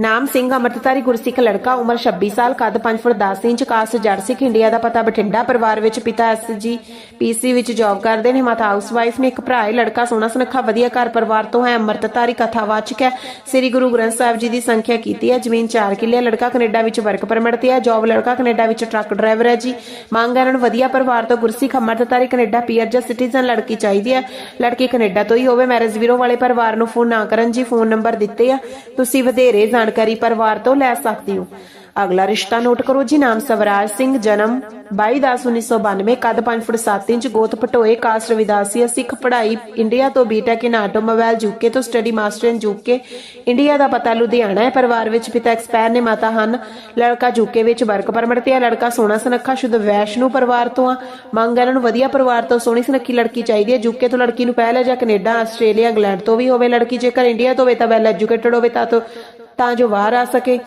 ਨਾਮ ਸਿੰਘ ਅਮਰਤਧਾਰੀ ਗੁਰਸਿੱਖ ਲੜਕਾ ਉਮਰ 26 ਸਾਲ, ਕੱਦ 5 ਫੁੱਟ 10 ਇੰਚ, ਕਾਸਟ ਜਰਸਿੱਖ ਇੰਡੀਆ ਦਾ ਪਤਾ ਬਠਿੰਡਾ ਪਰਿਵਾਰ ਵਿੱਚ ਪਿਤਾ ਐਸਜੀ ਪੀਸੀ ਵਿੱਚ ਜੌਬ ਕਰਦੇ ਨੇ, ਮਾਤਾ ਹਾਊਸ ਵਾਈਫ ਨੇ ਇੱਕ ਭਰਾ ਹੈ, ਲੜਕਾ ਸੋਹਣਾ ਸੁਨੱਖਾ, ਵਧੀਆ ਘਰ ਪਰਿਵਾਰ ਤੋਂ ਹੈ, ਅਮਰਤਧਾਰੀ ਕਥਾਵਾਚਕ ਹੈ। ਸ੍ਰੀ ਗੁਰੂ ਗ੍ਰੰਥ ਸਾਹਿਬ ਜੀ ਦੀ ਸੰਖਿਆ ਕੀਤੀ ਹੈ, ਜ਼ਮੀਨ 4 ਕਿੱਲੇ ਲੜਕਾ ਕੈਨੇਡਾ ਵਿੱਚ ਵਰਕ ਪਰਮਿਟ ਤੇ ਹੈ ਜੌਬ ਲੜਕਾ ਕੈਨੇਡਾ ਵਿੱਚ ਟਰੱਕ ਡਰਾਈਵਰ ਹੈ ਜੀ। ਮੰਗ ਹੈ ਇਹਨਾਂ ਨੂੰ ਵਧੀਆ ਪਰਿਵਾਰ ਤੋਂ ਗੁਰਸਿੱਖ ਅਮਰਤਧਾਰੀ ਕੈਨੇਡਾ ਪੀਅਰ ਜਾਂ ਸਿਟੀਜ਼ਨ ਲੜਕੀ ਚਾਹੀਦੀ ਹੈ। ਲੜਕੀ ਕੈਨੇਡਾ ਤੋਂ ਹੀ ਹੋਵੇ ਮੈਰਿਜ ਵੀਰੋ ਵਾਲੇ ਪਰਿਵਾਰ ਨੂੰ ਫੋਨ ਨਾ ਕਰਨ ਜੀ ਫੋਨ ਨੰਬਰ ਦਿੱਤੇ ਆ। ਤੁਸੀਂ ਵਧੇਰੇ ਜਾਣ ਜਾਣਕਾਰੀ ਪਰਿਵਾਰ ਤੋਂ ਲੈ ਸਕਦੇ ਹੋ। ਅਗਲਾ ਰਿਸ਼ਤਾ ਨੋਟ ਕਰੋ ਜੀ, ਨਾਮ ਸਵਰਾਜ ਸਿੰਘ, ਜਨਮ 22/10/1992 ਕੱਦ 5 ਫੁੱਟ 7 ਇੰਚ, ਗੋਤ ਪਟੋਏ, ਕਾਸਟ ਵਿਦਾਸੀਆ ਸਿੱਖ ਪੜ੍ਹਾਈ ਇੰਡੀਆ ਤੋਂ ਬੀਟੈਕ ਇਨ ਆਟੋਮੋਬਾਈਲ ਯੂਕੇ ਤੋਂ study master in UK India ਦਾ ਪਤਾ ਲੁਧਿਆਣਾ ਹੈ। ਪਰਿਵਾਰ ਵਿੱਚ ਪਿਤਾ ਐਕਸਪਾਇਰ ਨੇ, ਮਾਤਾ ਹਨ। ਲੜਕਾ ਯੂਕੇ ਵਿੱਚ ਵਰਕ ਪਰਮਿਟ ਤੇ ਹੈ। ਲੜਕਾ ਸੋਹਣਾ ਸੁਨੱਖਾ, ਸ਼ੁੱਧ ਵੈਸ਼ਨੂ ਪਰਿਵਾਰ ਤੋਂ ਆ। ਮੰਗ ਇਹਨਾਂ ਨੂੰ ਵਧੀਆ ਪਰਿਵਾਰ ਤੋਂ ਸੋਹਣੀ ਸੁਨੱਖੀ ਲੜਕੀ ਚਾਹੀਦੀ ਹੈ। ਯੂਕੇ ਤੋਂ ਲੜਕੀ ਨੂੰ ਪਹਿਲਾਂ ਜਾਂ ਕੈਨੇਡਾ, ਆਸਟ੍ਰੇਲੀਆ, ਇੰਗਲੈਂਡ ਤੋਂ ਵੀ ਹੋਵੇ ਲੜਕੀ। ਜੇਕਰ ਇੰਡੀਆ ਤੋਂ ਹੋਵੇ ਤਾਂ ਵੈਲ ਐਜੂਕੇਟਡ ਹੋਵੇ ਤਾਂ ਤੋਂ ਤਾਂ ਜੋ ਬਾਹਰ ਆ ਸਕੇ।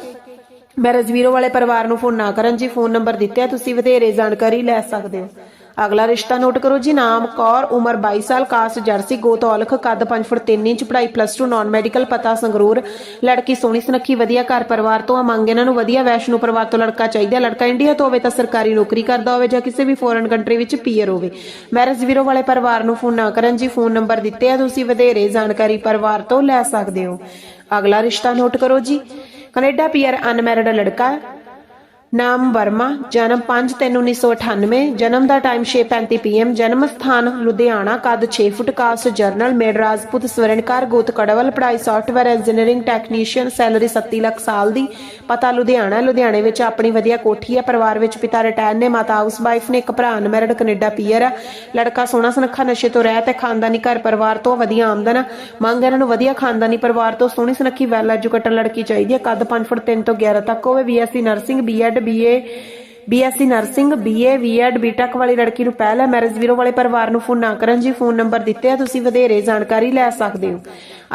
ਮੈਰਿਜ ਵੀਰੋ ਵਾਲੇ ਪਰਿਵਾਰ ਨੂੰ ਫੋਨ ਨਾ ਕਰਨ। ਜੀ, ਫੋਨ ਨੰਬਰ ਦਿੱਤੇ ਤੁਸੀਂ ਵਧੇਰੇ ਜਾਣਕਾਰੀ ਲੈ ਸਕਦੇ ਹੋ। ਅਗਲਾ ਰਿਸ਼ਤਾ ਨੋਟ ਕਰੋ। ਜੀ, ਨਾਮ ਕੌਰ, ਉਮਰ 22 ਸਾਲ, ਕਾਸਟ ਜਰਸੀ ਗੋਤ ਔਲਖ ਕੱਦ 5 ਫੁੱਟ 3 ਇੰਚ, ਪੜ੍ਹਾਈ ਪਲੱਸ 2 ਨਾਨ ਮੈਡੀਕਲ ਪਤਾ ਸੰਗਰੂਰ। ਲੜਕੀ ਸੋਹਣੀ, ਸੁਨੱਖੀ, ਵਧੀਆ ਘਰ ਪਰਿਵਾਰ ਤੋਂ ਆ। ਮੰਗ ਇਹਨਾਂ ਨੂੰ ਵਧੀਆ ਵੈਸ਼ਨੂ ਪਰਿਵਾਰ ਤੋਂ ਲੜਕਾ ਚਾਹੀਦਾ। ਲੜਕਾ ਇੰਡੀਆ ਤੋਂ ਹੋਵੇ ਤਾਂ ਸਰਕਾਰੀ ਨੌਕਰੀ ਕਰਦਾ ਹੋਵੇ ਜਾਂ ਕਿਸੇ ਵੀ ਫੋਰਨ ਕੰਟਰੀ ਵਿੱਚ ਪੀਅਰ ਹੋਵੇ। ਮੈਰਿਜ ਵੀਰੋ ਵਾਲੇ ਪਰਿਵਾਰ ਨੂੰ ਫੋਨ ਨਾ ਕਰਨ। ਜੀ, ਫੋਨ ਨੰਬਰ ਦਿੱਤੇ ਆ। ਤੁਸੀਂ ਵਧੇਰੇ ਜਾਣਕਾਰੀ ਪਰਿਵਾਰ ਤੋਂ ਲੈ ਸਕਦੇ ਹੋ। ਅਗਲਾ ਰਿਸ਼ਤਾ ਨੋਟ ਕਰੋ ਜੀ। ਕੈਨੇਡਾ ਪੀਆਰ ਅਨਮੈਰਿਡ ਲੜਕਾ ਨਾਮ ਵਰਮਾ, ਜਨਮ 5/3/1998 ਜਨਮ ਦਾ ਟਾਈਮ 6:35 ਪੀਐਮ ਜਨਮ ਸਥਾਨ ਲੁਧਿਆਣਾ, ਕੱਦ 6 ਫੁੱਟ ਕਾਸਟ ਜਰਨਲ ਮੇਡ ਰਾਜਪੂਤ ਸਵਰਨਕਾਰ ਗੋਤ ਕੜਵਲ ਪੜਾਈ software engineering technician salary 37 lakh ਸਾਲ ਦੀ। ਪਤਾ ਲੁਧਿਆਣਾ, ਲੁਧਿਆਣੇ ਵਿੱਚ ਆਪਣੀ ਵਧੀਆ ਕੋਠੀ ਹੈ, ਪਰਿਵਾਰ ਵਿੱਚ ਪਿਤਾ ਰਿਟਾਇਰ ਨੇ, ਮਾਤਾ ਹਾਊਸ ਵਾਈਫ ਨੇ, ਇੱਕ ਭਰਾ ਅਨਮੈਰਿਡ ਕੈਨੇਡਾ ਪੀਅਰ ਹੈ। ਲੜਕਾ ਸੋਹਣਾ ਸੁਨੱਖਾ, ਨਸ਼ੇ ਤੋਂ ਰਹਿਤ ਹੈ, ਖਾਨਦਾਨੀ ਘਰ ਪਰਿਵਾਰ ਤੋਂ ਵਧੀਆ ਆਮਦਨ ਹੈ। ਮੰਗ ਇਹਨਾਂ ਨੂੰ ਵਧੀਆ ਖਾਨਦਾਨੀ ਪਰਿਵਾਰ ਤੋਂ ਸੋਹਣੀ ਸੁਨੱਖੀ ਵੈਲ ਐਜੂਕੇਟਡ ਲੜਕੀ ਚਾਹੀਦੀ ਹੈ। ਕੱਦ 5 ਫੁੱਟ 3 ਤੋਂ 11 ਤੱਕ ਹੋਵੇ BSc nursing BEd BA BSc nursing BA BEd BTech ਵਾਲੀ ਲੜਕੀ ਨੂੰ ਪਹਿਲ ਮੈਰਿਜ ਵੀਰੋ ਵਾਲੇ ਪਰਿਵਾਰ ਨੂੰ ਫੋਨ ਨਾ ਕਰਨ ਜੀ ਫੋਨ ਨੰਬਰ ਦਿੱਤੇ ਆ, ਤੁਸੀਂ ਵਧੇਰੇ ਜਾਣਕਾਰੀ ਲੈ ਸਕਦੇ ਹੋ।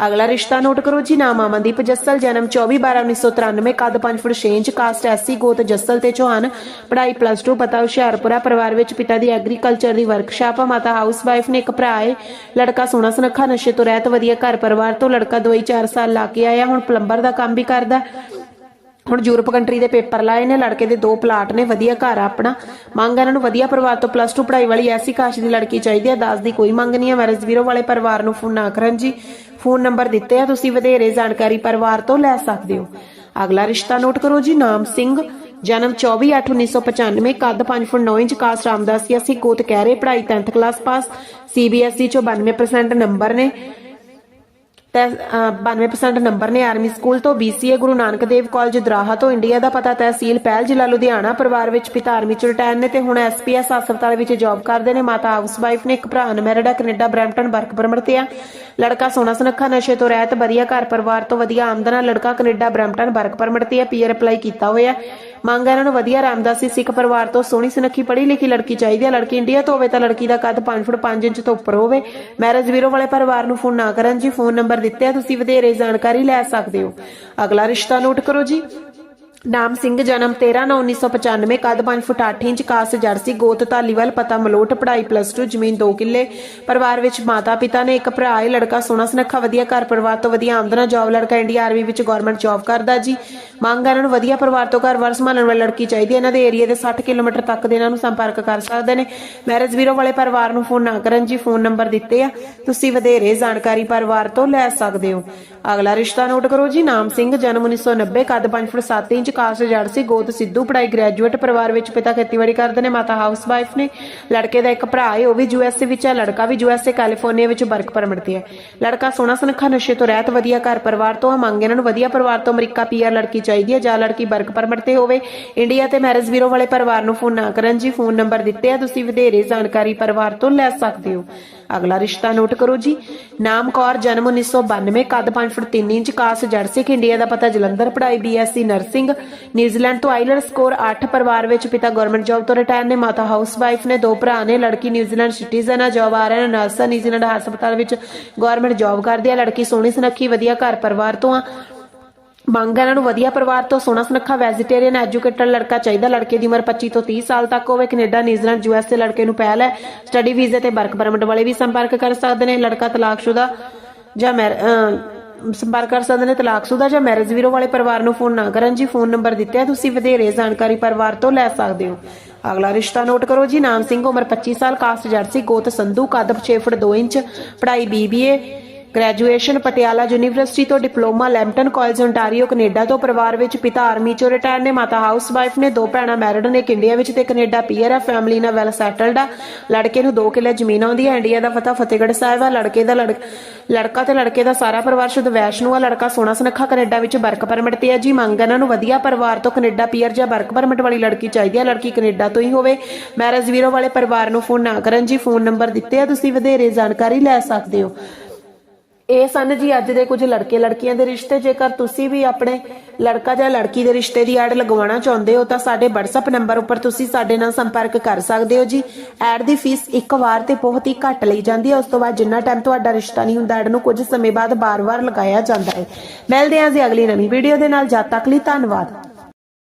ਅਗਲਾ ਰਿਸ਼ਤਾ ਨੋਟ ਕਰੋ ਜੀ, ਨਾਮ ਅਮਨਦੀਪ ਜੱਸਲ, ਜਨਮ 24/12/1993 ਕੱਦ 5 ਫੁੱਟ 6 ਇੰਚ ਕਾਸਟ ਐਸਸੀ ਗੋਤ ਜੱਸਲ ਤੇ ਚੌਹਾਨ, ਪੜ੍ਹਾਈ ਪਲੱਸ 2 ਪਤਾ ਹੁਸ਼ਿਆਰਪੁਰਾ ਪਰਿਵਾਰ ਵਿੱਚ ਪਿਤਾ ਦੀ ਐਗਰੀਕਲਚਰ ਦੀ ਵਰਕਸ਼ਾਪ ਆ, ਮਾਤਾ ਹਾਊਸ ਵਾਈਫ ਨੇ ਇੱਕ ਭਰਾ ਹੈ ਲੜਕਾ ਸੋਹਣਾ ਸੁਨੱਖਾ, ਨਸ਼ੇ ਤੋਂ ਰਹਿਤ, ਵਧੀਆ ਘਰ ਪਰਿਵਾਰ ਤੋਂ, ਲੜਕਾ 2-4 ਸਾਲ ਲਾ ਕੇ ਆਇਆ, ਹੁਣ ਪਲੰਬਰ ਦਾ ਕੰਮ ਵੀ ਕਰਦਾ। ਹੁਣ ਯੂਰਪ ਕੰਟਰੀ ਦੇ ਪੇਪਰ ਲਾਏ ਨੇ, ਲੜਕੇ ਦੇ ਦੋ ਪਲਾਟ ਨੇ, ਵਧੀਆ ਘਰ ਆ ਆਪਣਾ। ਮੰਗ ਇਹਨਾਂ ਨੂੰ ਵਧੀਆ ਪਰਿਵਾਰ ਤੋਂ ਪਲੱਸ 2 ਪੜ੍ਹਾਈ ਵਾਲੀ ਐਸੀ ਕਾਸ਼ ਦੀ ਲੜਕੀ ਚਾਹੀਦੀ ਹੈ ਦਾਸ ਦੀ ਕੋਈ ਮੰਗ ਨਹੀਂ ਹੈ ਮੈਰਿਜ ਵੀਰੋ ਵਾਲੇ ਪਰਿਵਾਰ ਨੂੰ ਫੋਨ ਨਾ ਕਰਨ ਜੀ। ਫੋਨ ਨੰਬਰ ਦਿੱਤੇ ਆ, ਤੁਸੀਂ ਵਧੇਰੇ ਜਾਣਕਾਰੀ ਪਰਿਵਾਰ ਤੋਂ ਲੈ ਸਕਦੇ ਹੋ। ਅਗਲਾ ਰਿਸ਼ਤਾ ਨੋਟ ਕਰੋ ਜੀ, ਨਾਮ ਸਿੰਘ, ਜਨਮ 24/8/1995 ਕੱਦ 5 ਫੁੱਟ 9 ਇੰਚ, ਕਾਸ਼ ਰਾਮਦਾਸੀ ਅਸੀਂ ਕੋਤ ਕਹਿ ਰਹੇ, ਪੜ੍ਹਾਈ 10th ਕਲਾਸ ਪਾਸ ਸੀਬੀਐਸਈ ਚੋਂ 92% ਨੰਬਰ ਨੇ। 92% ਨੰਬਰ ਨੇ ਆਰਮੀ ਸਕੂਲ ਤੋਂ BCA ਗੁਰੂ ਨਾਨਕ ਦੇਵ ਕਾਲਜ ਦਰਾਹਾ ਤੋਂ ਇੰਡੀਆ ਦਾ ਪਤਾ ਤਹਿਸੀਲ ਪਹਿਲ ਜ਼ਿਲ੍ਹਾ ਲੁਧਿਆਣਾ ਪਰਿਵਾਰ ਵਿੱਚ ਪਿਤਾ ਆਰਮੀ ਚ ਰਿਟਾਇਰ ਨੇ ਤੇ ਹੁਣ SPS ਹਸਪਤਾਲ ਵਿੱਚ ਜੌਬ ਕਰਦੇ ਨੇ। ਮਾਤਾ ਹਾਊਸ ਵਾਈਫ ਨੇ ਇੱਕ ਭਰਾ unmarried Canada Brampton work permit ਤੇ ਆ। ਲੜਕਾ ਸੋਨਾ ਸੁਨੱਖਾ, ਨਸ਼ੇ ਤੋਂ ਰਹਿਤ, ਵਧੀਆ ਘਰ ਪਰਿਵਾਰ ਤੋਂ ਵਧੀਆ ਆਮਦਨ ਲੜਕਾ ਕੈਨੇਡਾ ਬਰੈਂਪਟਨ ਵਰਕ ਪਰਮਿਟ ਤੇ ਆ। ਪੀਆਰ ਅਪਲਾਈ ਕੀਤਾ ਹੋਇਆ। ਮੰਗ ਇਹਨਾਂ ਨੂੰ ਵਧੀਆ ਰਾਮਦਾਸੀ ਸਿੱਖ ਪਰਿਵਾਰ ਤੋਂ ਸੋਹਣੀ ਸੁਨੱਖੀ ਪੜ੍ਹੀ ਲਿਖੀ ਲੜਕੀ ਚਾਹੀਦੀ ਹੈ ਲੜਕੀ ਇੰਡੀਆ ਤੋਂ ਹੋਵੇ ਤਾਂ ਲੜਕੀ ਦਾ ਕੱਦ 5 ਫੁੱਟ 5 ਇੰਚ ਤੋਂ ਉੱਪਰ ਹੋਵੇ। ਮੈਰਿਜ ਵੀਰੋ ਵਾਲੇ ਪਰਿਵਾਰ ਨੂੰ ਫੋਨ ਨਾ ਕਰਨ ਜੀ। ਫੋਨ ਨੰਬਰ ਦਿੱਤਾ ਆ ਤੁਸੀਂ ਵਧੇਰੇ ਜਾਣਕਾਰੀ ਲੈ ਸਕਦੇ ਹੋ। ਅਗਲਾ ਰਿਸ਼ਤਾ ਨੋਟ ਕਰੋ ਜੀ। ਨਾਮ ਸਿੰਘ, ਜਨਮ 13/9/1995 ਕੱਦ 5 ਫੁੱਟ 8 ਇੰਚ, ਕਾਸ ਜਰਸੀ ਗੋਤ ਧਾਲੀਵਾਲ ਪਤਾ ਮਲੋਟ, ਪੜ੍ਹਾਈ ਪਲੱਸ 2 ਜ਼ਮੀਨ 2 ਕਿੱਲੇ। ਪਰਿਵਾਰ ਵਿੱਚ ਮਾਤਾ ਪਿਤਾ ਨੇ ਇੱਕ ਭਰਾ ਹੈ, ਲੜਕਾ ਸੋਹਣਾ ਸੁਨੱਖਾ, ਵਧੀਆ ਘਰ ਪਰਿਵਾਰ ਤੋਂ ਵਧੀਆ ਆਮਦਨ ਜੌਬ ਲੜਕਾ ਇੰਡੀਆ ਵਿੱਚ ਗਵਰਨਮੈਂਟ ਜੌਬ ਕਰਦਾ ਜੀ। ਮੰਗ ਹੈ ਵਧੀਆ ਪਰਿਵਾਰ ਤੋਂ ਘਰ ਵਾਰ ਸੰਭਾਲਣ ਵਾਲੀ ਲੜਕੀ ਚਾਹੀਦੀ ਹੈ। ਇਹਨਾਂ ਦੇ ਏਰੀਆ ਦੇ 60 ਕਿਲੋਮੀਟਰ ਤੱਕ ਦੇ ਇਹਨਾਂ ਨੂੰ ਸੰਪਰਕ ਕਰ ਸਕਦੇ ਨੇ। ਮੈਰਿਜ ਵੀਰੋ ਵਾਲੇ ਪਰਿਵਾਰ ਨੂੰ ਫੋਨ ਨਾ ਕਰਨ ਜੀ ਫੋਨ ਨੰਬਰ ਦਿੱਤੇ ਆ। ਤੁਸੀਂ ਵਧੇਰੇ ਜਾਣਕਾਰੀ ਪਰਿਵਾਰ ਤੋਂ ਲੈ ਸਕਦੇ ਹੋ। ਅਗਲਾ ਰਿਸ਼ਤਾ ਨੋਟ ਕਰੋ ਜੀ, ਨਾਮ ਸਿੰਘ, ਜਨਮ 1990 ਕੱਦ 5 ਫੁੱਟ 7 ਇੰਚ ਕਾਸਟ ਜੜ ਸੀ ਗੋਤ ਸਿੱਧੂ ਪੜਾਈ ਗ੍ਰੈਜੂਏਟ ਪਰਿਵਾਰ ਵਿੱਚ ਪਿਤਾ ਖੇਤੀਬਾੜੀ ਕਰਦੇ ਨੇ, ਮਾਤਾ ਹਾਊਸ ਵਾਈਫ ਨੇ। ਲੜਕੇ ਦਾ ਇੱਕ ਭਰਾ ਹੈ, ਉਹ ਵੀ ਯੂਐਸਏ ਵਿੱਚ ਹੈ, ਲੜਕਾ ਵੀ ਯੂਐਸਏ ਕੈਲੀਫੋਰਨੀਆ ਵਿੱਚ ਵਰਕ ਪਰਮਿਟ ਤੇ ਹੈ। ਲੜਕਾ ਸੋਹਣਾ ਸੁਨੱਖਾ, ਨਸ਼ੇ ਤੋਂ ਰਹਿਤ, ਵਧੀਆ ਘਰ ਪਰਿਵਾਰ ਤੋਂ ਆ ਮੰਗ ਇਹਨਾਂ ਨੂੰ ਵਧੀਆ ਪਰਿਵਾਰ ਤੋਂ ਅਮਰੀਕਾ ਪੀਆਰ ਲੜਕੀ ਚਾਹੀਦੀ ਹੈ, ਜਾਂ ਲੜਕੀ ਵਰਕ ਪਰਮਿਟ ਤੇ ਹੋਵੇ। ਇੰਡੀਆ ਤੇ ਮੈਰਿਜ ਬਿਊਰੋ ਵਾਲੇ ਪਰਿਵਾਰ ਨੂੰ ਫੋਨ ਨਾ ਕਰਨ ਜੀ ਫੋਨ ਨੰਬਰ ਦਿੱਤੇ ਆ, ਤੁਸੀਂ ਵਧੇਰੇ ਜਾਣਕਾਰੀ ਪਰਿਵਾਰ ਤੋਂ ਲੈ ਸਕਦੇ ਹੋ। ਅਗਲਾ ਰਿਸ਼ਤਾ ਨੋਟ ਕਰੋ ਜੀ। ਨਾਮ ਕੌਰ, ਜਨਮ 1992 ਕੱਦ 5 ਫੁੱਟ 3 ਇੰਚ, ਕਾਸ ਜੜ ਇੰਡੀਆ ਦਾ ਪਤਾ, ਜਲੰਧਰ, ਪੜ੍ਹਾਈ ਬੀਐਸਸੀ ਨਰਸਿੰਗ ਨਿਊਜ਼ੀਲੈਂਡ ਤੋਂ ਆਈਲਰ, ਸਕੋਰ 8 ਪਰਿਵਾਰ ਵਿੱਚ ਪਿਤਾ ਗਵਰਨਮੈਂਟ ਜੌਬ ਤੋਂ ਰਿਟਾਇਰ ਨੇ, ਮਾਤਾ ਹਾਊਸ ਵਾਈਫ ਨੇ, ਦੋ ਭਰਾ ਨੇ, ਲੜਕੀ ਨਿਊਜ਼ੀਲੈਂਡ ਸਿਟੀਜ਼ਨ ਆ, ਜੌਬ ਆ ਰਹੇ ਨੇ ਨਰਸ ਨਿਊਜ਼ੀਲੈਂਡ ਹਸਪਤਾਲ ਵਿੱਚ ਗਵਰਨਮੈਂਟ ਜੌਬ ਕਰਦੀ ਆ ਲੜਕੀ ਸੋਹਣੀ ਸੁਨੱਖੀ, ਵਧੀਆ ਘਰ ਪਰਿਵਾਰ ਤੋਂ ਆ। ਮੰਗ ਇਹਨਾਂ ਨੂੰ ਵਧੀਆ ਪਰਿਵਾਰ ਤੋਂ ਸੋਹਣਾ ਸੁਨੱਖਾ ਵੈਜੀਟੇਰੀਅਨ ਐਜੂਕੇਟਡ ਲੜਕਾ ਚਾਹੀਦਾ। ਲੜਕੇ ਦੀ ਉਮਰ 25 ਤੋਂ 30 ਸਾਲ ਤੱਕ ਹੋਵੇ। ਕੈਨੇਡਾ, ਨਿਊਜ਼ੀਲੈਂਡ ਯੂਐਸ ਦੇ ਲੜਕੇ ਨੂੰ ਪਹਿਲ ਹੈ। ਸਟੱਡੀ ਵੀਜ਼ੇ ਤੇ ਵਰਕ ਪਰਮਿਟ ਵਾਲੇ ਵੀ ਸੰਪਰਕ ਕਰ ਸਕਦੇ ਨੇ। ਲੜਕਾ ਤਲਾਕਸ਼ੁਦਾ ਜਾਂ ਸੰਪਰਕ ਕਰ ਸਕਦੇ ਨੇ। ਤਲਾਕਸ਼ੁਦਾ ਜਾਂ ਮੈਰਿਜ ਵੀਰੋ ਵਾਲੇ ਪਰਿਵਾਰ ਨੂੰ ਫੋਨ ਨਾ ਕਰਨ। ਜੀ, ਫੋਨ ਨੰਬਰ ਦਿੱਤੇ ਆ ਤੁਸੀਂ ਵਧੇਰੇ ਜਾਣਕਾਰੀ ਪਰਿਵਾਰ ਤੋਂ ਲੈ ਸਕਦੇ ਹੋ। ਅਗਲਾ ਰਿਸ਼ਤਾ ਨੋਟ ਕਰੋ ਜੀ। ਨਾਮ ਸਿੰਘ, ਉਮਰ 25 ਸਾਲ, ਕਾਸਟ ਜਰਸੀ ਗੋਤ ਸੰਧੂ, ਕੱਦ 6 ਫੁੱਟ 2 ਇੰਚ, ਪੜ੍ਹਾਈ BBA ਗ੍ਰੈਜੂਏਸ਼ਨ ਪਟਿਆਲਾ ਯੂਨੀਵਰਸਿਟੀ ਤੋਂ diploma Lambton college ontario Canada ਤੋਂ ਪਰਿਵਾਰ ਵਿੱਚ ਪਿਤਾ ਆਰਮੀ ਚੋਂ ਰਿਟਾਇਰ ਨੇ, ਮਾਤਾ ਹਾਊਸ ਵਾਈਫ ਨੇ, ਦੋ ਭੈਣਾਂ ਮੈਰਿਡ ਨੇ ਇੰਡੀਆ ਵਿੱਚ ਤੇ ਕੈਨੇਡਾ ਪੀਅਰ ਫੈਮਿਲੀ ਨਾਲ ਵੈਲ ਸੈਟਲਡ ਆ। ਲੜਕੇ ਨੂੰ 2 ਕਿੱਲੇ ਜ਼ਮੀਨ ਆਉਂਦੀ ਹੈ ਇੰਡੀਆ ਦਾ ਪਤਾ ਫਤਿਹਗੜ੍ਹ ਸਾਹਿਬ ਆ। ਲੜਕੇ ਦਾ ਲੜਕਾ ਤੇ ਲੜਕੇ ਦਾ ਸਾਰਾ ਪਰਿਵਾਰ ਸ਼ੁੱਧ ਵੈਸ਼ਨੂ ਆ। ਲੜਕਾ ਸੋਹਣਾ ਸੁਨੱਖਾ ਕੈਨੇਡਾ ਵਿੱਚ ਵਰਕ ਪਰਮਿਟ ਤੇ ਆ ਜੀ। ਮੰਗ ਇਹਨਾਂ ਨੂੰ ਵਧੀਆ ਪਰਿਵਾਰ ਤੋਂ ਕੈਨੇਡਾ ਪੀਅਰ ਜਾਂ ਵਰਕ ਪਰਮਿਟ ਵਾਲੀ ਲੜਕੀ ਚਾਹੀਦੀ ਆ। ਲੜਕੀ ਕੈਨੇਡਾ ਤੋਂ ਹੀ ਹੋਵੇ। ਮੈਰਿਜ ਵੀਰੋ ਵਾਲੇ ਪਰਿਵਾਰ ਨੂੰ ਫੋਨ ਨਾ ਕਰਨ ਜੀ। ਫੋਨ ਨੰਬਰ ਦਿੱਤੇ ਆ। ਤੁਸੀਂ ਵਧੇਰੇ ਜਾਣਕਾਰੀ ਲੈ ਸਕਦੇ ਹੋ। ਇਹ ਸਨ ਜੀ ਅੱਜ ਦੇ ਕੁਝ ਲੜਕੇ ਲੜਕੀਆਂ ਦੇ ਰਿਸ਼ਤੇ। ਜੇਕਰ ਤੁਸੀਂ ਵੀ ਆਪਣੇ ਲੜਕਾ ਜਾਂ ਲੜਕੀ ਦੇ ਰਿਸ਼ਤੇ ਦੀ ਐਡ ਲਗਵਾਉਣਾ ਚਾਹੁੰਦੇ ਹੋ, ਤਾਂ ਸਾਡੇ WhatsApp ਨੰਬਰ ਉੱਪਰ ਤੁਸੀਂ ਸਾਡੇ ਨਾਲ ਸੰਪਰਕ ਕਰ ਸਕਦੇ ਹੋ ਜੀ। ਐਡ ਦੀ ਫੀਸ ਇੱਕ ਵਾਰ ਤੇ ਬਹੁਤ ਹੀ ਘੱਟ ਲਈ ਜਾਂਦੀ ਹੈ। ਉਸ ਤੋਂ ਬਾਅਦ ਜਿੰਨਾ ਟਾਈਮ ਤੁਹਾਡਾ ਰਿਸ਼ਤਾ ਨਹੀਂ ਹੁੰਦਾ, ਐਡ ਨੂੰ ਕੁਝ ਸਮੇਂ ਬਾਅਦ ਬਾਰ-ਬਾਰ ਲਗਾਇਆ ਜਾਂਦਾ ਹੈ। ਮਿਲਦੇ ਹਾਂ ਜੀ ਅਗਲੀ ਨਵੀਂ ਵੀਡੀਓ ਦੇ ਨਾਲ। ਜਦ ਤੱਕ ਲਈ ਧੰਨਵਾਦ।